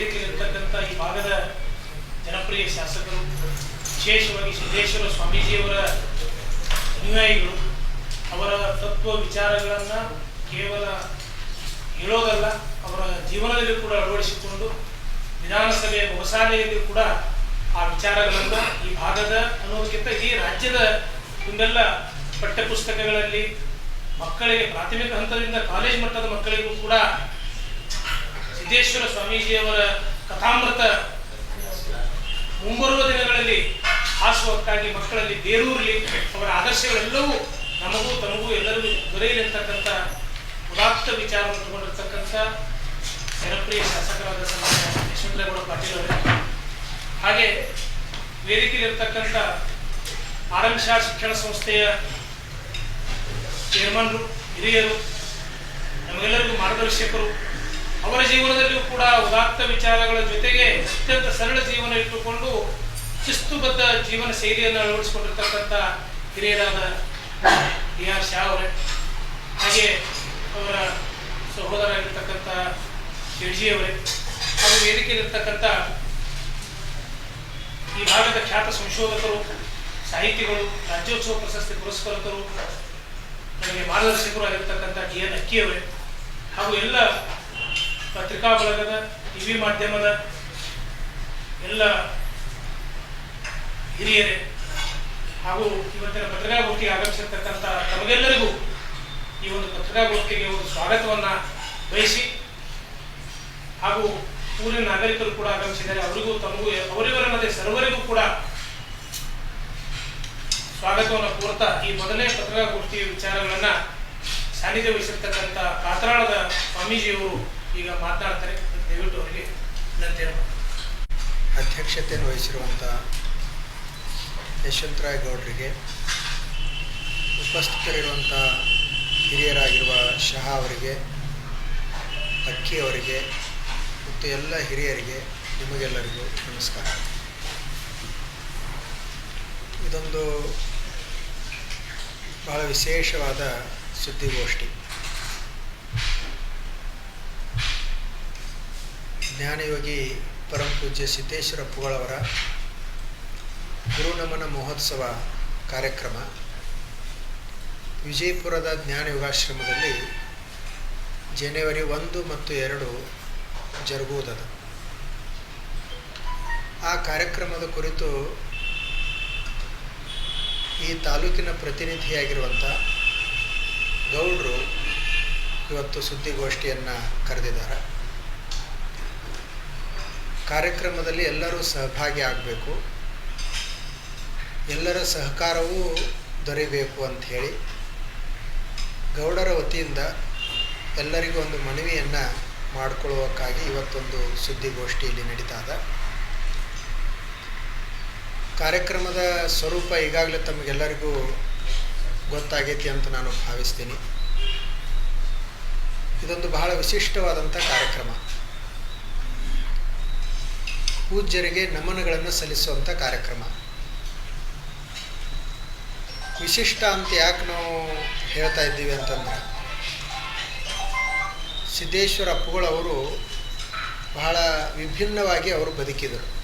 ವೇದಿಕೆಯಲ್ಲಿರ್ತಕ್ಕಂಥ ಈ ಭಾಗದ ಜನಪ್ರಿಯ ಶಾಸಕರು, ವಿಶೇಷವಾಗಿ ಸಿದ್ದೇಶ್ವರ ಸ್ವಾಮೀಜಿಯವರ ಅನುಯಾಯಿಗಳು, ಅವರ ತತ್ವ ವಿಚಾರಗಳನ್ನು ಕೇವಲ ಹೇಳೋದಲ್ಲ, ಅವರ ಜೀವನದಲ್ಲಿ ಕೂಡ ಅಳವಡಿಸಿಕೊಂಡು ವಿಧಾನಸಭೆಯ ಹೊಸಾಲೆಯಲ್ಲಿ ಕೂಡ ಆ ವಿಚಾರಗಳನ್ನು ಈ ಭಾಗದ ಅನ್ನೋದಕ್ಕಿಂತ ಈ ರಾಜ್ಯದ ಒಂದೆಲ್ಲ ಪಠ್ಯಪುಸ್ತಕಗಳಲ್ಲಿ ಮಕ್ಕಳಿಗೆ ಪ್ರಾಥಮಿಕ ಹಂತದಿಂದ ಕಾಲೇಜ್ ಮಟ್ಟದ ಮಕ್ಕಳಿಗೂ ಕೂಡ ಸಿದ್ದೇಶ್ವರ ಸ್ವಾಮೀಜಿಯವರ ಕಥಾಮೃತ ಮುಂಬರುವ ದಿನಗಳಲ್ಲಿ ಹಾಸುವಕ್ಕಾಗಿ ಮಕ್ಕಳಲ್ಲಿ ಬೇರೂರಲಿ ಅವರ ಆದರ್ಶಗಳೆಲ್ಲವೂ ನಮಗೂ ತಮಗೂ ಎಲ್ಲರಿಗೂ ದೊರೆಯಲಿ ಅಂತಕ್ಕಂಥ ಉದಾತ್ತ ವಿಚಾರವನ್ನು ತಗೊಂಡಿರ್ತಕ್ಕಂಥ ಜನಪ್ರಿಯ ಶಾಸಕರಾದ ಸನ್ಮಾನ್ಯ ಯಶವಂತರೇಗೌಡ ಪಾಟೀಲ್ ಅವರೇ. ಹಾಗೆ ವೇದಿಕೆಯಲ್ಲಿರ್ತಕ್ಕಂಥ ಆರಂಭ ಶಿಕ್ಷಣ ಸಂಸ್ಥೆಯ ಚೇರ್ಮನ್ರು ಹಿರಿಯರು, ನಮಗೆಲ್ಲರಿಗೂ ಮಾರ್ಗದರ್ಶಕರು ಅವರ ಜೀವನದಲ್ಲಿಯೂ ಕೂಡ ಉದಾತ್ತ ವಿಚಾರಗಳ ಜೊತೆಗೆ ಅತ್ಯಂತ ಸರಳ ಜೀವನ ಇಟ್ಟುಕೊಂಡು ಶಿಸ್ತುಬದ್ಧ ಜೀವನ ಶೈಲಿಯನ್ನು ಅಳವಡಿಸಿಕೊಂಡಿರ್ತಕ್ಕಂಥ ಹಿರಿಯರಾದ ಡಿ ಆರ್ ಶಾ ಅವರೇ. ಹಾಗೆ ಅವರ ಸಹೋದರರಾಗಿರ್ತಕ್ಕಂಥ ಶೆಡ್ಜಿ ಅವರೇ. ಅವರ ವೇದಿಕೆಯಲ್ಲಿರ್ತಕ್ಕಂಥ ಈ ಭಾಗದ ಖ್ಯಾತ ಸಂಶೋಧಕರು, ಸಾಹಿತಿಗಳು, ರಾಜ್ಯೋತ್ಸವ ಪ್ರಶಸ್ತಿ ಪುರಸ್ಕೃತರು ನನಗೆ ಮಾರ್ಗದರ್ಶಕರು ಆಗಿರ್ತಕ್ಕಂಥ ಡಿ ಎನ್ ಅಕ್ಕಿಯವರೇ ಹಾಗೂ ಎಲ್ಲ ಪತ್ರಿಕಾ ಬಳಗದ ಟಿವಿ ಮಾಧ್ಯಮದ ಎಲ್ಲ ಹಿರಿಯರೇ ಹಾಗೂ ಇವತ್ತಿನ ಪತ್ರಿಕಾಗೋಷ್ಠಿಗೆ ಆಗಮಿಸಿರ್ತಕ್ಕಂಥ ತಮಗೆಲ್ಲರಿಗೂ ಈ ಒಂದು ಪತ್ರಿಕಾಗೋಷ್ಠಿಗೆ ಒಂದು ಸ್ವಾಗತವನ್ನ ಬಯಸಿ ಹಾಗೂ ಊರಿನ ನಾಗರಿಕರು ಕೂಡ ಆಗಮಿಸಿದ್ದಾರೆ. ಅವರಿಗೂ ತಮಗೂ ಮತ್ತೆ ಸರ್ವರಿಗೂ ಕೂಡ ಸ್ವಾಗತವನ್ನು ಕೋರ್ತಾ ಈ ಮೊದಲನೇ ಪತ್ರಿಕಾಗೋಷ್ಠಿ ವಿಚಾರಗಳನ್ನ ಸಾನ್ನಿಧ್ಯ ವಹಿಸಿರ್ತಕ್ಕಂಥ ಕಾತ್ರಾಳದ ಸ್ವಾಮೀಜಿಯವರು ಈಗ ಮಾತನಾಡ್ತಾರೆ ದಯವಿಟ್ಟು ಅವರಿಗೆ ಅಧ್ಯಕ್ಷತೆಯನ್ನು ವಹಿಸಿರುವಂಥ ಯಶವಂತರಾಯ ಗೌಡರಿಗೆ ಉಪಸ್ಥಿತರಿರುವಂಥ ಹಿರಿಯರಾಗಿರುವ ಶಹಾ ಅವರಿಗೆ, ಅಕ್ಕಿ ಅವರಿಗೆ, ಮತ್ತು ಎಲ್ಲ ಹಿರಿಯರಿಗೆ ನಿಮಗೆಲ್ಲರಿಗೂ ನಮಸ್ಕಾರ. ಇದೊಂದು ಬಹಳ ವಿಶೇಷವಾದ ಸುದ್ದಿಗೋಷ್ಠಿ. ಜ್ಞಾನಯೋಗಿ ಸಿದ್ದೇಶ್ವರ ಪುಗಳವರ ಗುರುನಮನ ಮಹೋತ್ಸವ ಕಾರ್ಯಕ್ರಮ ವಿಜಯಪುರದ ಜ್ಞಾನ ಯೋಗಾಶ್ರಮದಲ್ಲಿ ಜನವರಿ ಒಂದು ಮತ್ತು ಎರಡು ಜರುಗುವುದದು. ಆ ಕಾರ್ಯಕ್ರಮದ ಕುರಿತು ಈ ತಾಲೂಕಿನ ಪ್ರತಿನಿಧಿಯಾಗಿರುವಂಥ ಗೌಡರು ಇವತ್ತು ಸುದ್ದಿಗೋಷ್ಠಿಯನ್ನು ಕರೆದಿದ್ದಾರೆ. ಕಾರ್ಯಕ್ರಮದಲ್ಲಿ ಎಲ್ಲರೂ ಸಹಭಾಗಿ ಆಗಬೇಕು. ಎಲ್ಲರ ಸಹಕಾರವೂ ದೊರೆಯಬೇಕು ಅಂತ ಹೇಳಿ ಗೌಡರ ವತಿಯಿಂದ ಎಲ್ಲರಿಗೂ ಒಂದು ಮನವಿಯನ್ನು ಮಾಡಿಕೊಳ್ಳುವಕ್ಕಾಗಿ ಇವತ್ತೊಂದು ಸುದ್ದಿಗೋಷ್ಠಿಯಲ್ಲಿ ನಡೀತಾ ಇದೆ. ಕಾರ್ಯಕ್ರಮದ ಸ್ವರೂಪ ಈಗಾಗಲೇ ತಮಗೆಲ್ಲರಿಗೂ ಗೊತ್ತಾಗೈತಿ ಅಂತ ನಾನು ಭಾವಿಸ್ತೀನಿ. ಇದೊಂದು ಬಹಳ ವಿಶಿಷ್ಟವಾದಂಥ ಕಾರ್ಯಕ್ರಮ. ಪೂಜ್ಯರಿಗೆ ನಮನಗಳನ್ನು ಸಲ್ಲಿಸುವಂಥ ಕಾರ್ಯಕ್ರಮ. ವಿಶಿಷ್ಟ ಅಂತ ಯಾಕೆ ನಾವು ಹೇಳ್ತಾ ಇದ್ದೀವಿ ಅಂತಂದ್ರೆ, ಸಿದ್ದೇಶ್ವರ ಅಪ್ಪುಗಳವರು ಬಹಳ ವಿಭಿನ್ನವಾಗಿ ಅವರು ಬದುಕಿದರು.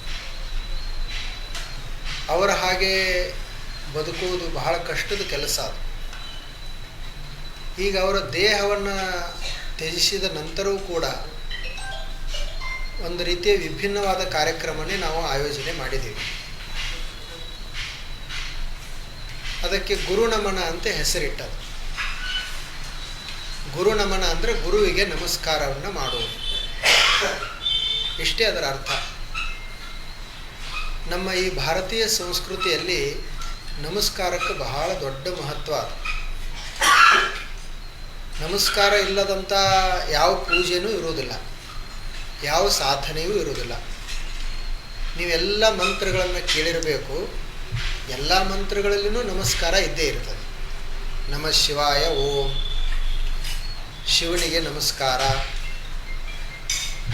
ಅವರ ಹಾಗೆ ಬದುಕುವುದು ಬಹಳ ಕಷ್ಟದ ಕೆಲಸ ಅದು. ಈಗ ಅವರ ದೇಹವನ್ನು ತ್ಯಜಿಸಿದ ನಂತರವೂ ಕೂಡ ಒಂದು ರೀತಿಯ ವಿಭಿನ್ನವಾದ ಕಾರ್ಯಕ್ರಮನೇ ನಾವು ಆಯೋಜನೆ ಮಾಡಿದ್ದೀವಿ. ಅದಕ್ಕೆ ಗುರು ನಮನ ಅಂತ ಹೆಸರಿಟ್ಟದು ಗುರು ನಮನ ಅಂದರೆ ಗುರುವಿಗೆ ನಮಸ್ಕಾರವನ್ನು ಮಾಡುವುದು. ಇಷ್ಟೇ ಅದರ ಅರ್ಥ. ನಮ್ಮ ಈ ಭಾರತೀಯ ಸಂಸ್ಕೃತಿಯಲ್ಲಿ ನಮಸ್ಕಾರಕ್ಕೆ ಬಹಳ ದೊಡ್ಡ ಮಹತ್ವ ಅದು. ನಮಸ್ಕಾರ ಇಲ್ಲದಂಥ ಯಾವ ಪೂಜೆನೂ ಇರುವುದಿಲ್ಲ. ಯಾವ ಸಾಧನೆಯೂ ಇರುವುದಿಲ್ಲ. ನೀವೆಲ್ಲ ಮಂತ್ರಗಳನ್ನು ಕೇಳಿರಬೇಕು. ಎಲ್ಲ ಮಂತ್ರಗಳಲ್ಲಿನೂ ನಮಸ್ಕಾರ ಇದ್ದೇ ಇರ್ತದೆ. ನಮ ಶಿವಾಯ ಓಂ. ಶಿವನಿಗೆ ನಮಸ್ಕಾರ.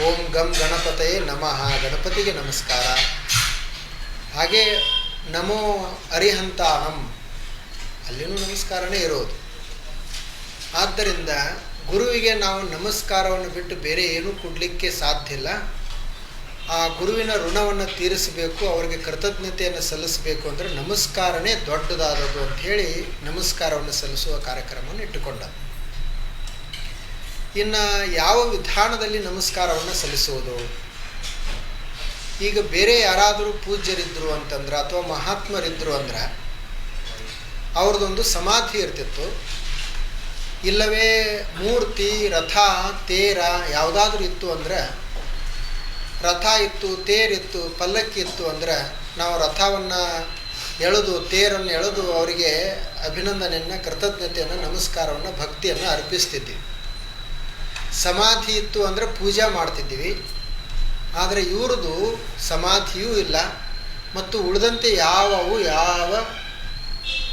ಓಂ ಗಂ ಗಣಪತಯೇ ನಮಃ. ಗಣಪತಿಗೆ ನಮಸ್ಕಾರ. ಹಾಗೆ ನಮೋ ಅರಿಹಂತಾನಂ. ಅಲ್ಲಿನೂ ನಮಸ್ಕಾರನೇ ಇರೋದು. ಆದ್ದರಿಂದ ಗುರುವಿಗೆ ನಾವು ನಮಸ್ಕಾರವನ್ನು ಬಿಟ್ಟು ಬೇರೆ ಏನೂ ಕೊಡಲಿಕ್ಕೆ ಸಾಧ್ಯ ಇಲ್ಲ. ಆ ಗುರುವಿನ ಋಣವನ್ನು ತೀರಿಸಬೇಕು, ಅವರಿಗೆ ಕೃತಜ್ಞತೆಯನ್ನು ಸಲ್ಲಿಸಬೇಕು ಅಂದರೆ ನಮಸ್ಕಾರನೇ ದೊಡ್ಡದಾದದು ಅಂತ ಹೇಳಿ ನಮಸ್ಕಾರವನ್ನು ಸಲ್ಲಿಸುವ ಕಾರ್ಯಕ್ರಮವನ್ನು ಇಟ್ಟುಕೊಂಡ. ಇನ್ನು ಯಾವ ವಿಧಾನದಲ್ಲಿ ನಮಸ್ಕಾರವನ್ನು ಸಲ್ಲಿಸುವುದು? ಈಗ ಬೇರೆ ಯಾರಾದರೂ ಪೂಜ್ಯರಿದ್ದರು ಅಂತಂದ್ರೆ ಅಥವಾ ಮಹಾತ್ಮರಿದ್ದರು ಅಂದ್ರೆ, ಅವ್ರದ್ದೊಂದು ಸಮಾಧಿ ಇರ್ತಿತ್ತು. ಇಲ್ಲವೇ ಮೂರ್ತಿ, ರಥ, ತೇರ ಯಾವುದಾದ್ರೂ ಇತ್ತು ಅಂದ್ರೆ, ರಥ ಇತ್ತು ತೇರಿತ್ತು ಪಲ್ಲಕ್ಕಿ ಇತ್ತು ಅಂದ್ರೆ, ನಾವು ರಥವನ್ನು ಎಳೆದು, ತೇರನ್ನು ಎಳೆದು ಅವರಿಗೆ ಅಭಿನಂದನೆಯನ್ನು, ಕೃತಜ್ಞತೆಯನ್ನು, ನಮಸ್ಕಾರವನ್ನು, ಭಕ್ತಿಯನ್ನು ಅರ್ಪಿಸ್ತಿದ್ವಿ. ಸಮಾಧಿ ಇತ್ತು ಅಂದರೆ ಪೂಜೆ ಮಾಡ್ತಿದ್ದೀವಿ ಆದರೆ ಇವ್ರದ್ದು ಸಮಾಧಿಯೂ ಇಲ್ಲ. ಮತ್ತು ಉಳಿದಂತೆ ಯಾವವು ಯಾವ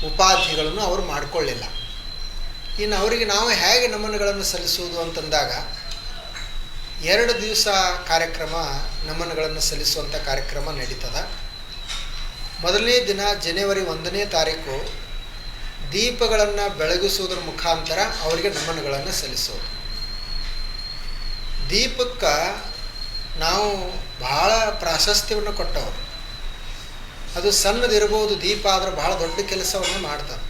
ಉಪಾಧಿಗಳನ್ನು ಅವರು ಮಾಡಿಕೊಳ್ಳಿಲ್ಲ. ಇನ್ನು ಅವರಿಗೆ ನಾವು ಹೇಗೆ ನಮನಗಳನ್ನು ಸಲ್ಲಿಸುವುದು ಅಂತಂದಾಗ ಎರಡು ದಿವಸ ಕಾರ್ಯಕ್ರಮ ನಮನಗಳನ್ನು ಸಲ್ಲಿಸುವಂಥ ಕಾರ್ಯಕ್ರಮ ನಡೀತದ. ಮೊದಲನೇ ದಿನ ಜನವರಿ ಒಂದನೇ ತಾರೀಕು ದೀಪಗಳನ್ನು ಬೆಳಗಿಸುವುದರ ಮುಖಾಂತರ ಅವರಿಗೆ ನಮನಗಳನ್ನು ಸಲ್ಲಿಸೋದು. ದೀಪಕ್ಕೆ ನಾವು ಭಾಳ ಪ್ರಾಶಸ್ತ್ಯವನ್ನು ಕೊಟ್ಟವರು. ಅದು ಸಣ್ಣದಿರ್ಬೋದು, ದೀಪ ಆದರೆ ಬಹಳ ದೊಡ್ಡ ಕೆಲಸವನ್ನು ಮಾಡ್ತಾರೆ.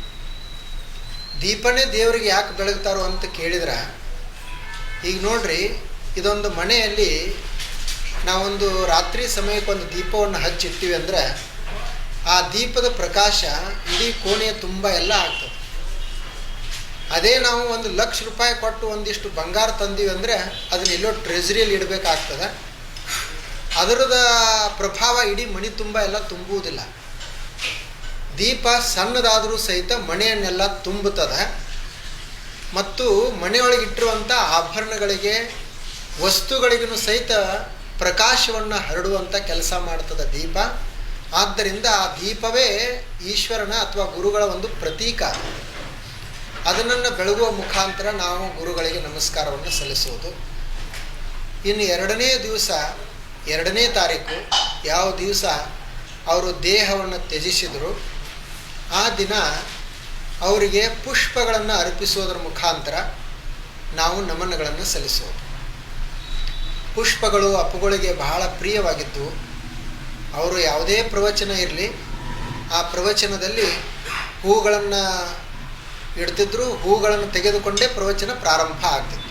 ದೀಪನೇ ದೇವರಿಗೆ ಯಾಕೆ ಬೆಳಗ್ತಾರೋ ಅಂತ ಕೇಳಿದ್ರೆ, ಈಗ ನೋಡ್ರಿ, ಇದೊಂದು ಮನೆಯಲ್ಲಿ ನಾವೊಂದು ರಾತ್ರಿ ಸಮಯಕ್ಕೆ ಒಂದು ದೀಪವನ್ನು ಹಚ್ಚಿರ್ತೀವಿ ಅಂದರೆ, ಆ ದೀಪದ ಪ್ರಕಾಶ ಇಡೀ ಕೋಣೆಯ ತುಂಬ ಎಲ್ಲ ಆಗ್ತದೆ. ಅದೇ ನಾವು ಒಂದು ಲಕ್ಷ ರೂಪಾಯಿ ಕೊಟ್ಟು ಒಂದಿಷ್ಟು ಬಂಗಾರ ತಂದೀವಿ ಅಂದರೆ, ಅದನ್ನ ಎಲ್ಲೋ ಟ್ರೆಜರಿಯಲ್ಲಿ ಇಡಬೇಕಾಗ್ತದೆ. ಅದರದ ಪ್ರಭಾವ ಇಡೀ ಮಣಿ ತುಂಬ ಎಲ್ಲ ತುಂಬುವುದಿಲ್ಲ. ದೀಪ ಸಣ್ಣದಾದರೂ ಸಹಿತ ಮನೆಯನ್ನೆಲ್ಲ ತುಂಬುತ್ತದೆ. ಮತ್ತು ಮನೆಯೊಳಗಿಟ್ಟಿರುವಂಥ ಆಭರಣಗಳಿಗೆ, ವಸ್ತುಗಳಿಗೂ ಸಹಿತ ಪ್ರಕಾಶವನ್ನು ಹರಡುವಂಥ ಕೆಲಸ ಮಾಡ್ತದೆ ದೀಪ. ಆದ್ದರಿಂದ ಆ ದೀಪವೇ ಈಶ್ವರನ ಅಥವಾ ಗುರುಗಳ ಒಂದು ಪ್ರತೀಕ. ಅದನ್ನು ಬೆಳಗುವ ಮುಖಾಂತರ ನಾವು ಗುರುಗಳಿಗೆ ನಮಸ್ಕಾರವನ್ನು ಸಲ್ಲಿಸುವುದು. ಇನ್ನು ಎರಡನೇ ದಿವಸ, ಎರಡನೇ ತಾರೀಕು, ಯಾವ ದಿವಸ ಅವರು ದೇಹವನ್ನು ತ್ಯಜಿಸಿದರು ಆ ದಿನ ಅವರಿಗೆ ಪುಷ್ಪಗಳನ್ನು ಅರ್ಪಿಸೋದರ ಮುಖಾಂತರ ನಾವು ನಮನಗಳನ್ನು ಸಲ್ಲಿಸೋದು ಪುಷ್ಪಗಳು ಅಪ್ಪುಗಳಿಗೆ ಬಹಳ ಪ್ರಿಯವಾಗಿದ್ದು, ಅವರು ಯಾವುದೇ ಪ್ರವಚನ ಇರಲಿ, ಆ ಪ್ರವಚನದಲ್ಲಿ ಹೂಗಳನ್ನು ಇಡ್ತಿದ್ರು, ಹೂಗಳನ್ನು ತೆಗೆದುಕೊಂಡೇ ಪ್ರವಚನ ಪ್ರಾರಂಭ ಆಗ್ತಿತ್ತು.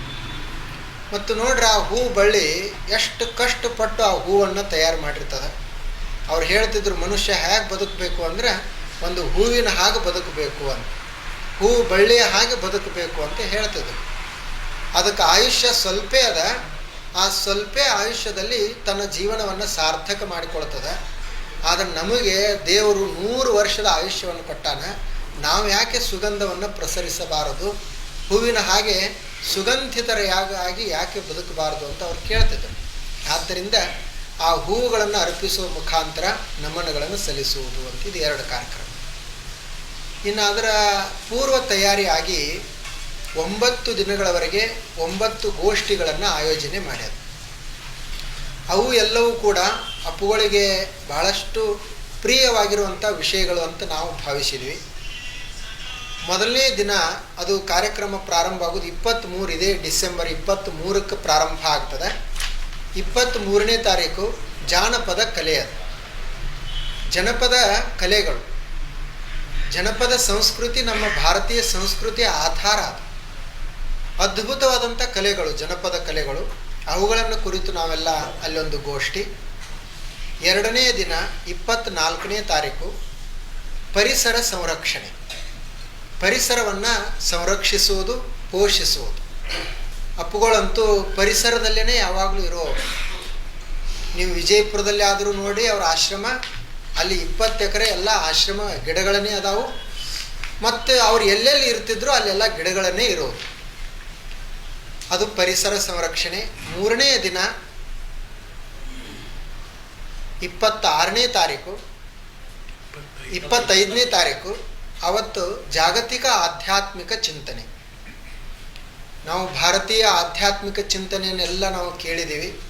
ಮತ್ತು ನೋಡ್ರಿ, ಆ ಹೂ ಬಳ್ಳಿ ಎಷ್ಟು ಕಷ್ಟಪಟ್ಟು ಆ ಹೂವನ್ನು ತಯಾರು ಮಾಡಿರ್ತದೆ. ಅವ್ರು ಹೇಳ್ತಿದ್ರು, ಮನುಷ್ಯ ಹೇಗೆ ಬದುಕಬೇಕು? ಅಂದರೆ ಒಂದು ಹೂವಿನ ಹಾಗೆ ಬದುಕಬೇಕು ಅಂತ. ಹೂ ಬಳ್ಳಿಯ ಹಾಗೆ ಬದುಕಬೇಕು ಅಂತ ಹೇಳ್ತದೆ. ಅದಕ್ಕೆ ಆಯುಷ್ಯ ಸ್ವಲ್ಪ ಅದ. ಆ ಸ್ವಲ್ಪ ಆಯುಷ್ಯದಲ್ಲಿ ತನ್ನ ಜೀವನವನ್ನು ಸಾರ್ಥಕ ಮಾಡಿಕೊಳ್ತದೆ. ಆದರೆ ನಮಗೆ ದೇವರು ನೂರು ವರ್ಷದ ಆಯುಷ್ಯವನ್ನು ಕೊಟ್ಟಾನ. ನಾವು ಯಾಕೆ ಸುಗಂಧವನ್ನು ಪ್ರಸರಿಸಬಾರದು? ಹೂವಿನ ಹಾಗೆ ಸುಗಂಧಿತರ ಯಾಗಾಗಿ ಯಾಕೆ ಬದುಕಬಾರದು ಅಂತ ಅವ್ರು ಕೇಳ್ತಿದ್ರು ಆದ್ದರಿಂದ ಆ ಹೂವುಗಳನ್ನು ಅರ್ಪಿಸುವ ಮುಖಾಂತರ ನಮನಗಳನ್ನು ಸಲ್ಲಿಸುವುದು ಅಂತ ಇದು ಎರಡು ಕಾರ್ಯಕ್ರಮ. ಇನ್ನು ಅದರ ಪೂರ್ವ ತಯಾರಿಯಾಗಿ ಒಂಬತ್ತು ದಿನಗಳವರೆಗೆ ಒಂಬತ್ತು ಗೋಷ್ಠಿಗಳನ್ನು ಆಯೋಜನೆ ಮಾಡ್ಯಾರ. ಅವು ಎಲ್ಲವೂ ಕೂಡ ಅಪ್ಪುಗಳಿಗೆ ಬಹಳಷ್ಟು ಪ್ರಿಯವಾಗಿರುವಂಥ ವಿಷಯಗಳು ಅಂತ ನಾವು ಭಾವಿಸಿದ್ವಿ. ಮೊದಲನೇ ದಿನ ಅದು ಕಾರ್ಯಕ್ರಮ ಪ್ರಾರಂಭ ಆಗೋದು ಇಪ್ಪತ್ತ್ಮೂರು ಇದೆ ಡಿಸೆಂಬರ್ ಇಪ್ಪತ್ತ್ಮೂರಕ್ಕೆ ಪ್ರಾರಂಭ ಆಗ್ತದೆ. ಇಪ್ಪತ್ತ್ಮೂರನೇ ತಾರೀಕು ಜಾನಪದ ಕಲೆ ಅದು. ಜನಪದ ಕಲೆಗಳು. ಜನಪದ ಸಂಸ್ಕೃತಿ ನಮ್ಮ ಭಾರತೀಯ ಸಂಸ್ಕೃತಿಯ ಆಧಾರ. ಅದು ಅದ್ಭುತವಾದಂಥ ಕಲೆಗಳು, ಜನಪದ ಕಲೆಗಳು. ಅವುಗಳನ್ನು ಕುರಿತು ನಾವೆಲ್ಲ ಅಲ್ಲೊಂದು ಗೋಷ್ಠಿ. ಎರಡನೇ ದಿನ ಇಪ್ಪತ್ತ್ನಾಲ್ಕನೇ ತಾರೀಕು, ಪರಿಸರ ಸಂರಕ್ಷಣೆ. ಪರಿಸರವನ್ನು ಸಂರಕ್ಷಿಸುವುದು, ಪೋಷಿಸುವುದು. ಅಪ್ಪುಗಳಂತೂ ಪರಿಸರದಲ್ಲೇ ಯಾವಾಗಲೂ ಇರೋ ನೀವು ವಿಜಯಪುರದಲ್ಲಿ ಆದರೂ ನೋಡಿ ಅವರ ಆಶ್ರಮ ಅಲ್ಲಿ ಇಪ್ಪತ್ತು ಎಕರೆ ಎಲ್ಲ ಆಶ್ರಮ ಗಿಡಗಳನ್ನೇ ಅದಾವು. ಮತ್ತು ಅವ್ರು ಎಲ್ಲೆಲ್ಲಿ ಇರ್ತಿದ್ರು ಅಲ್ಲೆಲ್ಲ ಗಿಡಗಳನ್ನೇ ಇರೋದು ಅದು ಪರಿಸರ ಸಂರಕ್ಷಣೆ. ಮೂರನೇ ದಿನ ಇಪ್ಪತ್ತಾರನೇ ತಾರೀಕು. ಇಪ್ಪತ್ತೈದನೇ ತಾರೀಕು. ಅವತ್ತು ಜಾಗತಿಕ ಆಧ್ಯಾತ್ಮಿಕ ಚಿಂತನೆ. ನಾವು ಭಾರತೀಯ ಆಧ್ಯಾತ್ಮಿಕ ಚಿಂತನೆಯನ್ನೆಲ್ಲ ನಾವು ಕೇಳಿದ್ದೀವಿ.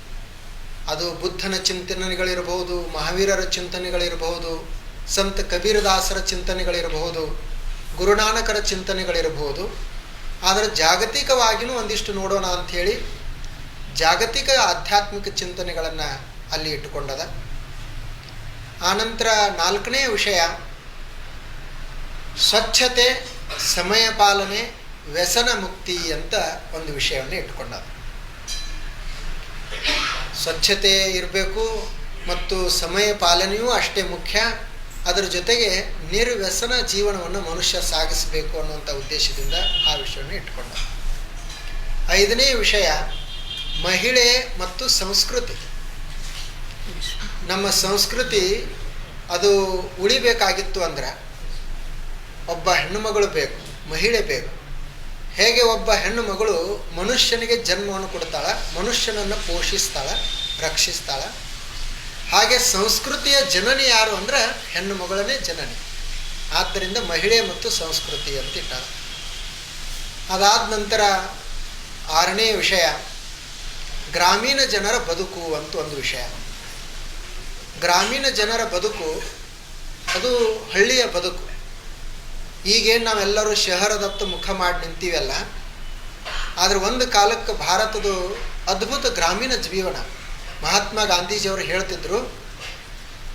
ಅದು ಬುದ್ಧನ ಚಿಂತನೆಗಳಿರಬಹುದು, ಮಹಾವೀರರ ಚಿಂತನೆಗಳಿರಬಹುದು, ಸಂತ ಕಬೀರದಾಸರ ಚಿಂತನೆಗಳಿರಬಹುದು, ಗುರುನಾನಕರ ಚಿಂತನೆಗಳಿರಬಹುದು. ಆದರೆ ಜಾಗತಿಕವಾಗಿಯೂ ಒಂದಿಷ್ಟು ನೋಡೋಣ ಅಂಥೇಳಿ ಜಾಗತಿಕ ಆಧ್ಯಾತ್ಮಿಕ ಚಿಂತನೆಗಳನ್ನು ಅಲ್ಲಿ ಇಟ್ಟುಕೊಂಡದ. ಆನಂತರ ನಾಲ್ಕನೇ ವಿಷಯ, ಸ್ವಚ್ಛತೆ ಸಮಯ ಪಾಲನೆ ವ್ಯಸನ ಮುಕ್ತಿ ಅಂತ ಒಂದು ವಿಷಯವನ್ನು ಇಟ್ಕೊಂಡ ಸ್ವಚ್ಛತೆ ಇರಬೇಕು ಮತ್ತು ಸಮಯ ಪಾಲನೆಯೂ ಅಷ್ಟೇ ಮುಖ್ಯ. ಅದರ ಜೊತೆಗೆ ನಿರ್ವ್ಯಸನ ಜೀವನವನ್ನು ಮನುಷ್ಯ ಸಾಗಿಸಬೇಕು ಅನ್ನುವಂಥ ಉದ್ದೇಶದಿಂದ ಆ ವಿಷಯವನ್ನು ಇಟ್ಕೊಂಡ. ಐದನೇ ವಿಷಯ, ಮಹಿಳೆ ಮತ್ತು ಸಂಸ್ಕೃತಿ. ನಮ್ಮ ಸಂಸ್ಕೃತಿ ಅದು ಉಳಿಬೇಕಾಗಿತ್ತು ಅಂದ್ರೆ ಒಬ್ಬ ಹೆಣ್ಣುಮಗಳು ಬೇಕು, ಮಹಿಳೆ ಬೇಕು. ಹೇಗೆ ಒಬ್ಬ ಹೆಣ್ಣು ಮಗಳು ಮನುಷ್ಯನಿಗೆ ಜನ್ಮವನ್ನು ಕೊಡ್ತಾಳ, ಮನುಷ್ಯನನ್ನು ಪೋಷಿಸ್ತಾಳ, ರಕ್ಷಿಸ್ತಾಳ? ಹಾಗೆ ಸಂಸ್ಕೃತಿಯ ಜನನಿ ಯಾರು ಅಂದ್ರೆ ಹೆಣ್ಣು ಮಗಳನೇ ಜನನಿ. ಆದ್ದರಿಂದ ಮಹಿಳೆ ಮತ್ತು ಸಂಸ್ಕೃತಿ ಅಂತ ಇಟ್ಟಾಳ ಅದಾದ ನಂತರ ಆರನೇ ವಿಷಯ, ಗ್ರಾಮೀಣ ಜನರ ಬದುಕು ಅಂತ ಒಂದು ವಿಷಯ. ಗ್ರಾಮೀಣ ಜನರ ಬದುಕು, ಅದು ಹಳ್ಳಿಯ ಬದುಕು. ಈಗೇನು ನಾವೆಲ್ಲರೂ ಶಹರದತ್ತ ಮುಖ ಮಾಡಿ ನಿಂತೀವಲ್ಲ? ಆದರೆ ಒಂದು ಕಾಲಕ್ಕೆ ಭಾರತದ ಅದ್ಭುತ ಗ್ರಾಮೀಣ ಜೀವನ. ಮಹಾತ್ಮ ಗಾಂಧೀಜಿಯವರು ಹೇಳ್ತಿದ್ರು,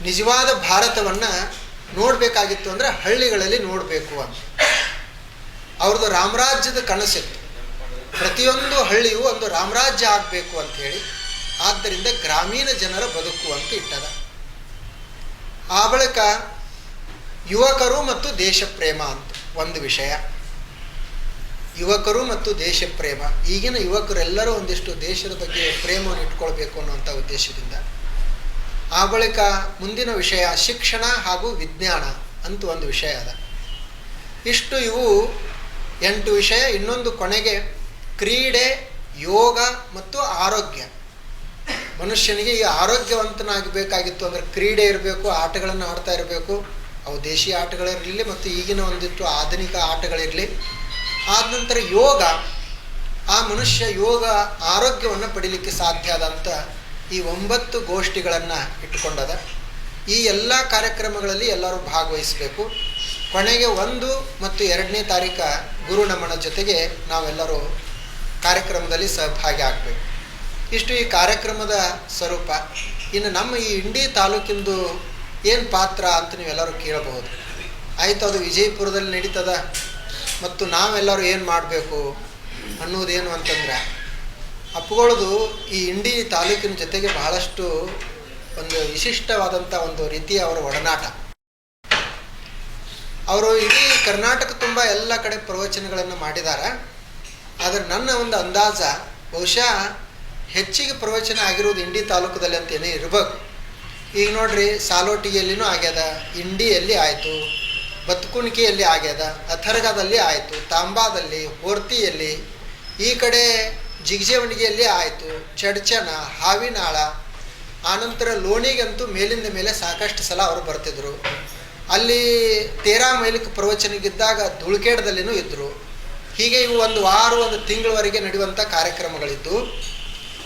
ನಿಜವಾದ ಭಾರತವನ್ನು ನೋಡಬೇಕಾಗಿತ್ತು ಅಂದರೆ ಹಳ್ಳಿಗಳಲ್ಲಿ ನೋಡಬೇಕು ಅಂತ. ಅವ್ರದ್ದು ರಾಮರಾಜ್ಯದ ಕನಸಿತ್ತು. ಪ್ರತಿಯೊಂದು ಹಳ್ಳಿಯೂ ಒಂದು ರಾಮರಾಜ್ಯ ಆಗಬೇಕು ಅಂತ ಹೇಳಿ ಆದ್ದರಿಂದ ಗ್ರಾಮೀಣ ಜನರ ಬದುಕು ಅಂತ ಇಟ್ಟದ. ಆ ಬಳಿಕ ಯುವಕರು ಮತ್ತು ದೇಶ ಪ್ರೇಮ ಅಂತ ಒಂದು ವಿಷಯ. ಯುವಕರು ಮತ್ತು ದೇಶ ಪ್ರೇಮ ಈಗಿನ ಯುವಕರೆಲ್ಲರೂ ಒಂದಿಷ್ಟು ದೇಶದ ಬಗ್ಗೆ ಪ್ರೇಮವನ್ನು ಇಟ್ಕೊಳ್ಬೇಕು ಅನ್ನುವಂಥ ಉದ್ದೇಶದಿಂದ. ಆ ಬಳಿಕ ಮುಂದಿನ ವಿಷಯ ಶಿಕ್ಷಣ ಹಾಗೂ ವಿಜ್ಞಾನ ಅಂತ ಒಂದು ವಿಷಯ ಅದ. ಇಷ್ಟು ಇವು ಎಂಟು ವಿಷಯ. ಇನ್ನೊಂದು ಕೊನೆಗೆ ಕ್ರೀಡೆ, ಯೋಗ ಮತ್ತು ಆರೋಗ್ಯ. ಮನುಷ್ಯನಿಗೆ ಈ ಆರೋಗ್ಯವಂತನಾಗಬೇಕಾಗಿತ್ತು ಅಂದರೆ ಕ್ರೀಡೆ ಇರಬೇಕು, ಆಟಗಳನ್ನು ಆಡ್ತಾ ಇರಬೇಕು. ಅವು ದೇಶೀಯ ಆಟಗಳಿರಲಿ ಮತ್ತು ಈಗಿನ ಒಂದಿಷ್ಟು ಆಧುನಿಕ ಆಟಗಳಿರಲಿ. ಆದ ನಂತರ ಯೋಗ, ಆ ಮನುಷ್ಯ ಯೋಗ ಆರೋಗ್ಯವನ್ನು ಪಡೀಲಿಕ್ಕೆ ಸಾಧ್ಯ ಆದಂಥ ಈ ಒಂಬತ್ತು ಗೋಷ್ಠಿಗಳನ್ನು ಇಟ್ಟುಕೊಂಡದ. ಈ ಎಲ್ಲ ಕಾರ್ಯಕ್ರಮಗಳಲ್ಲಿ ಎಲ್ಲರೂ ಭಾಗವಹಿಸಬೇಕು. ಕೊನೆಗೆ ಒಂದು ಮತ್ತು ಎರಡನೇ ತಾರೀಕ ಗುರು ನಮನ ಜೊತೆಗೆ ನಾವೆಲ್ಲರೂ ಕಾರ್ಯಕ್ರಮದಲ್ಲಿ ಸಹಭಾಗಿ ಆಗಬೇಕು. ಇಷ್ಟು ಈ ಕಾರ್ಯಕ್ರಮದ ಸ್ವರೂಪ. ಇನ್ನು ನಮ್ಮ ಈ ಇಂಡಿ ತಾಲೂಕಿಂದು ಏನು ಪಾತ್ರ ಅಂತ ನೀವೆಲ್ಲರೂ ಕೇಳಬಹುದು. ಆಯಿತು, ಅದು ವಿಜಯಪುರದಲ್ಲಿ ನಡೀತದ ಮತ್ತು ನಾವೆಲ್ಲರೂ ಏನು ಮಾಡಬೇಕು ಅನ್ನೋದೇನು ಅಂತಂದ್ರೆ, ಅಪ್ಪುಗಳದು ಈ ಇಂಡಿ ತಾಲೂಕಿನ ಜೊತೆಗೆ ಬಹಳಷ್ಟು ಒಂದು ವಿಶಿಷ್ಟವಾದಂಥ ಒಂದು ರೀತಿಯ ಅವರ ಒಡನಾಟ. ಅವರು ಇಡೀ ಕರ್ನಾಟಕ ತುಂಬ ಎಲ್ಲ ಕಡೆ ಪ್ರವಚನಗಳನ್ನು ಮಾಡಿದ್ದಾರೆ. ಆದರೆ ನನ್ನ ಒಂದು ಅಂದಾಜ ಬಹುಶಃ ಹೆಚ್ಚಿಗೆ ಪ್ರವಚನ ಆಗಿರೋದು ಇಂಡಿ ತಾಲೂಕದಲ್ಲಿ ಅಂತೇನೇ ಇರಬೇಕು. ಈಗ ನೋಡ್ರಿ, ಸಾಲೋಟಿಗೆಯಲ್ಲಿನೂ ಆಗ್ಯದ, ಇಂಡಿಯಲ್ಲಿ ಆಯಿತು, ಬತ್ಕುಣಿಕೆಯಲ್ಲಿ ಆಗ್ಯದ, ಅಥರ್ಗದಲ್ಲಿ ಆಯಿತು, ತಾಂಬಾದಲ್ಲಿ, ಹೊರ್ತಿಯಲ್ಲಿ, ಈ ಕಡೆ ಜಿಗಜೇವಣಿಗೆಯಲ್ಲಿ ಆಯಿತು, ಚಡ್ಚನ, ಹಾವಿನಾಳ, ಆನಂತರ ಲೋಣಿಗಂತೂ ಮೇಲಿಂದ ಮೇಲೆ ಸಾಕಷ್ಟು ಸಲ ಅವರು ಬರ್ತಿದ್ರು. ಅಲ್ಲಿ ತೇರಾ ಮೈಲಿಕ್ ಪ್ರವಚನಗಿದ್ದಾಗ ಧುಳ್ಕೇಡದಲ್ಲಿನೂ ಇದ್ದರು ಹೀಗೆ ಇವು ಒಂದು ವಾರ, ಒಂದು ತಿಂಗಳವರೆಗೆ ನಡೆಯುವಂಥ ಕಾರ್ಯಕ್ರಮಗಳಿದ್ದು.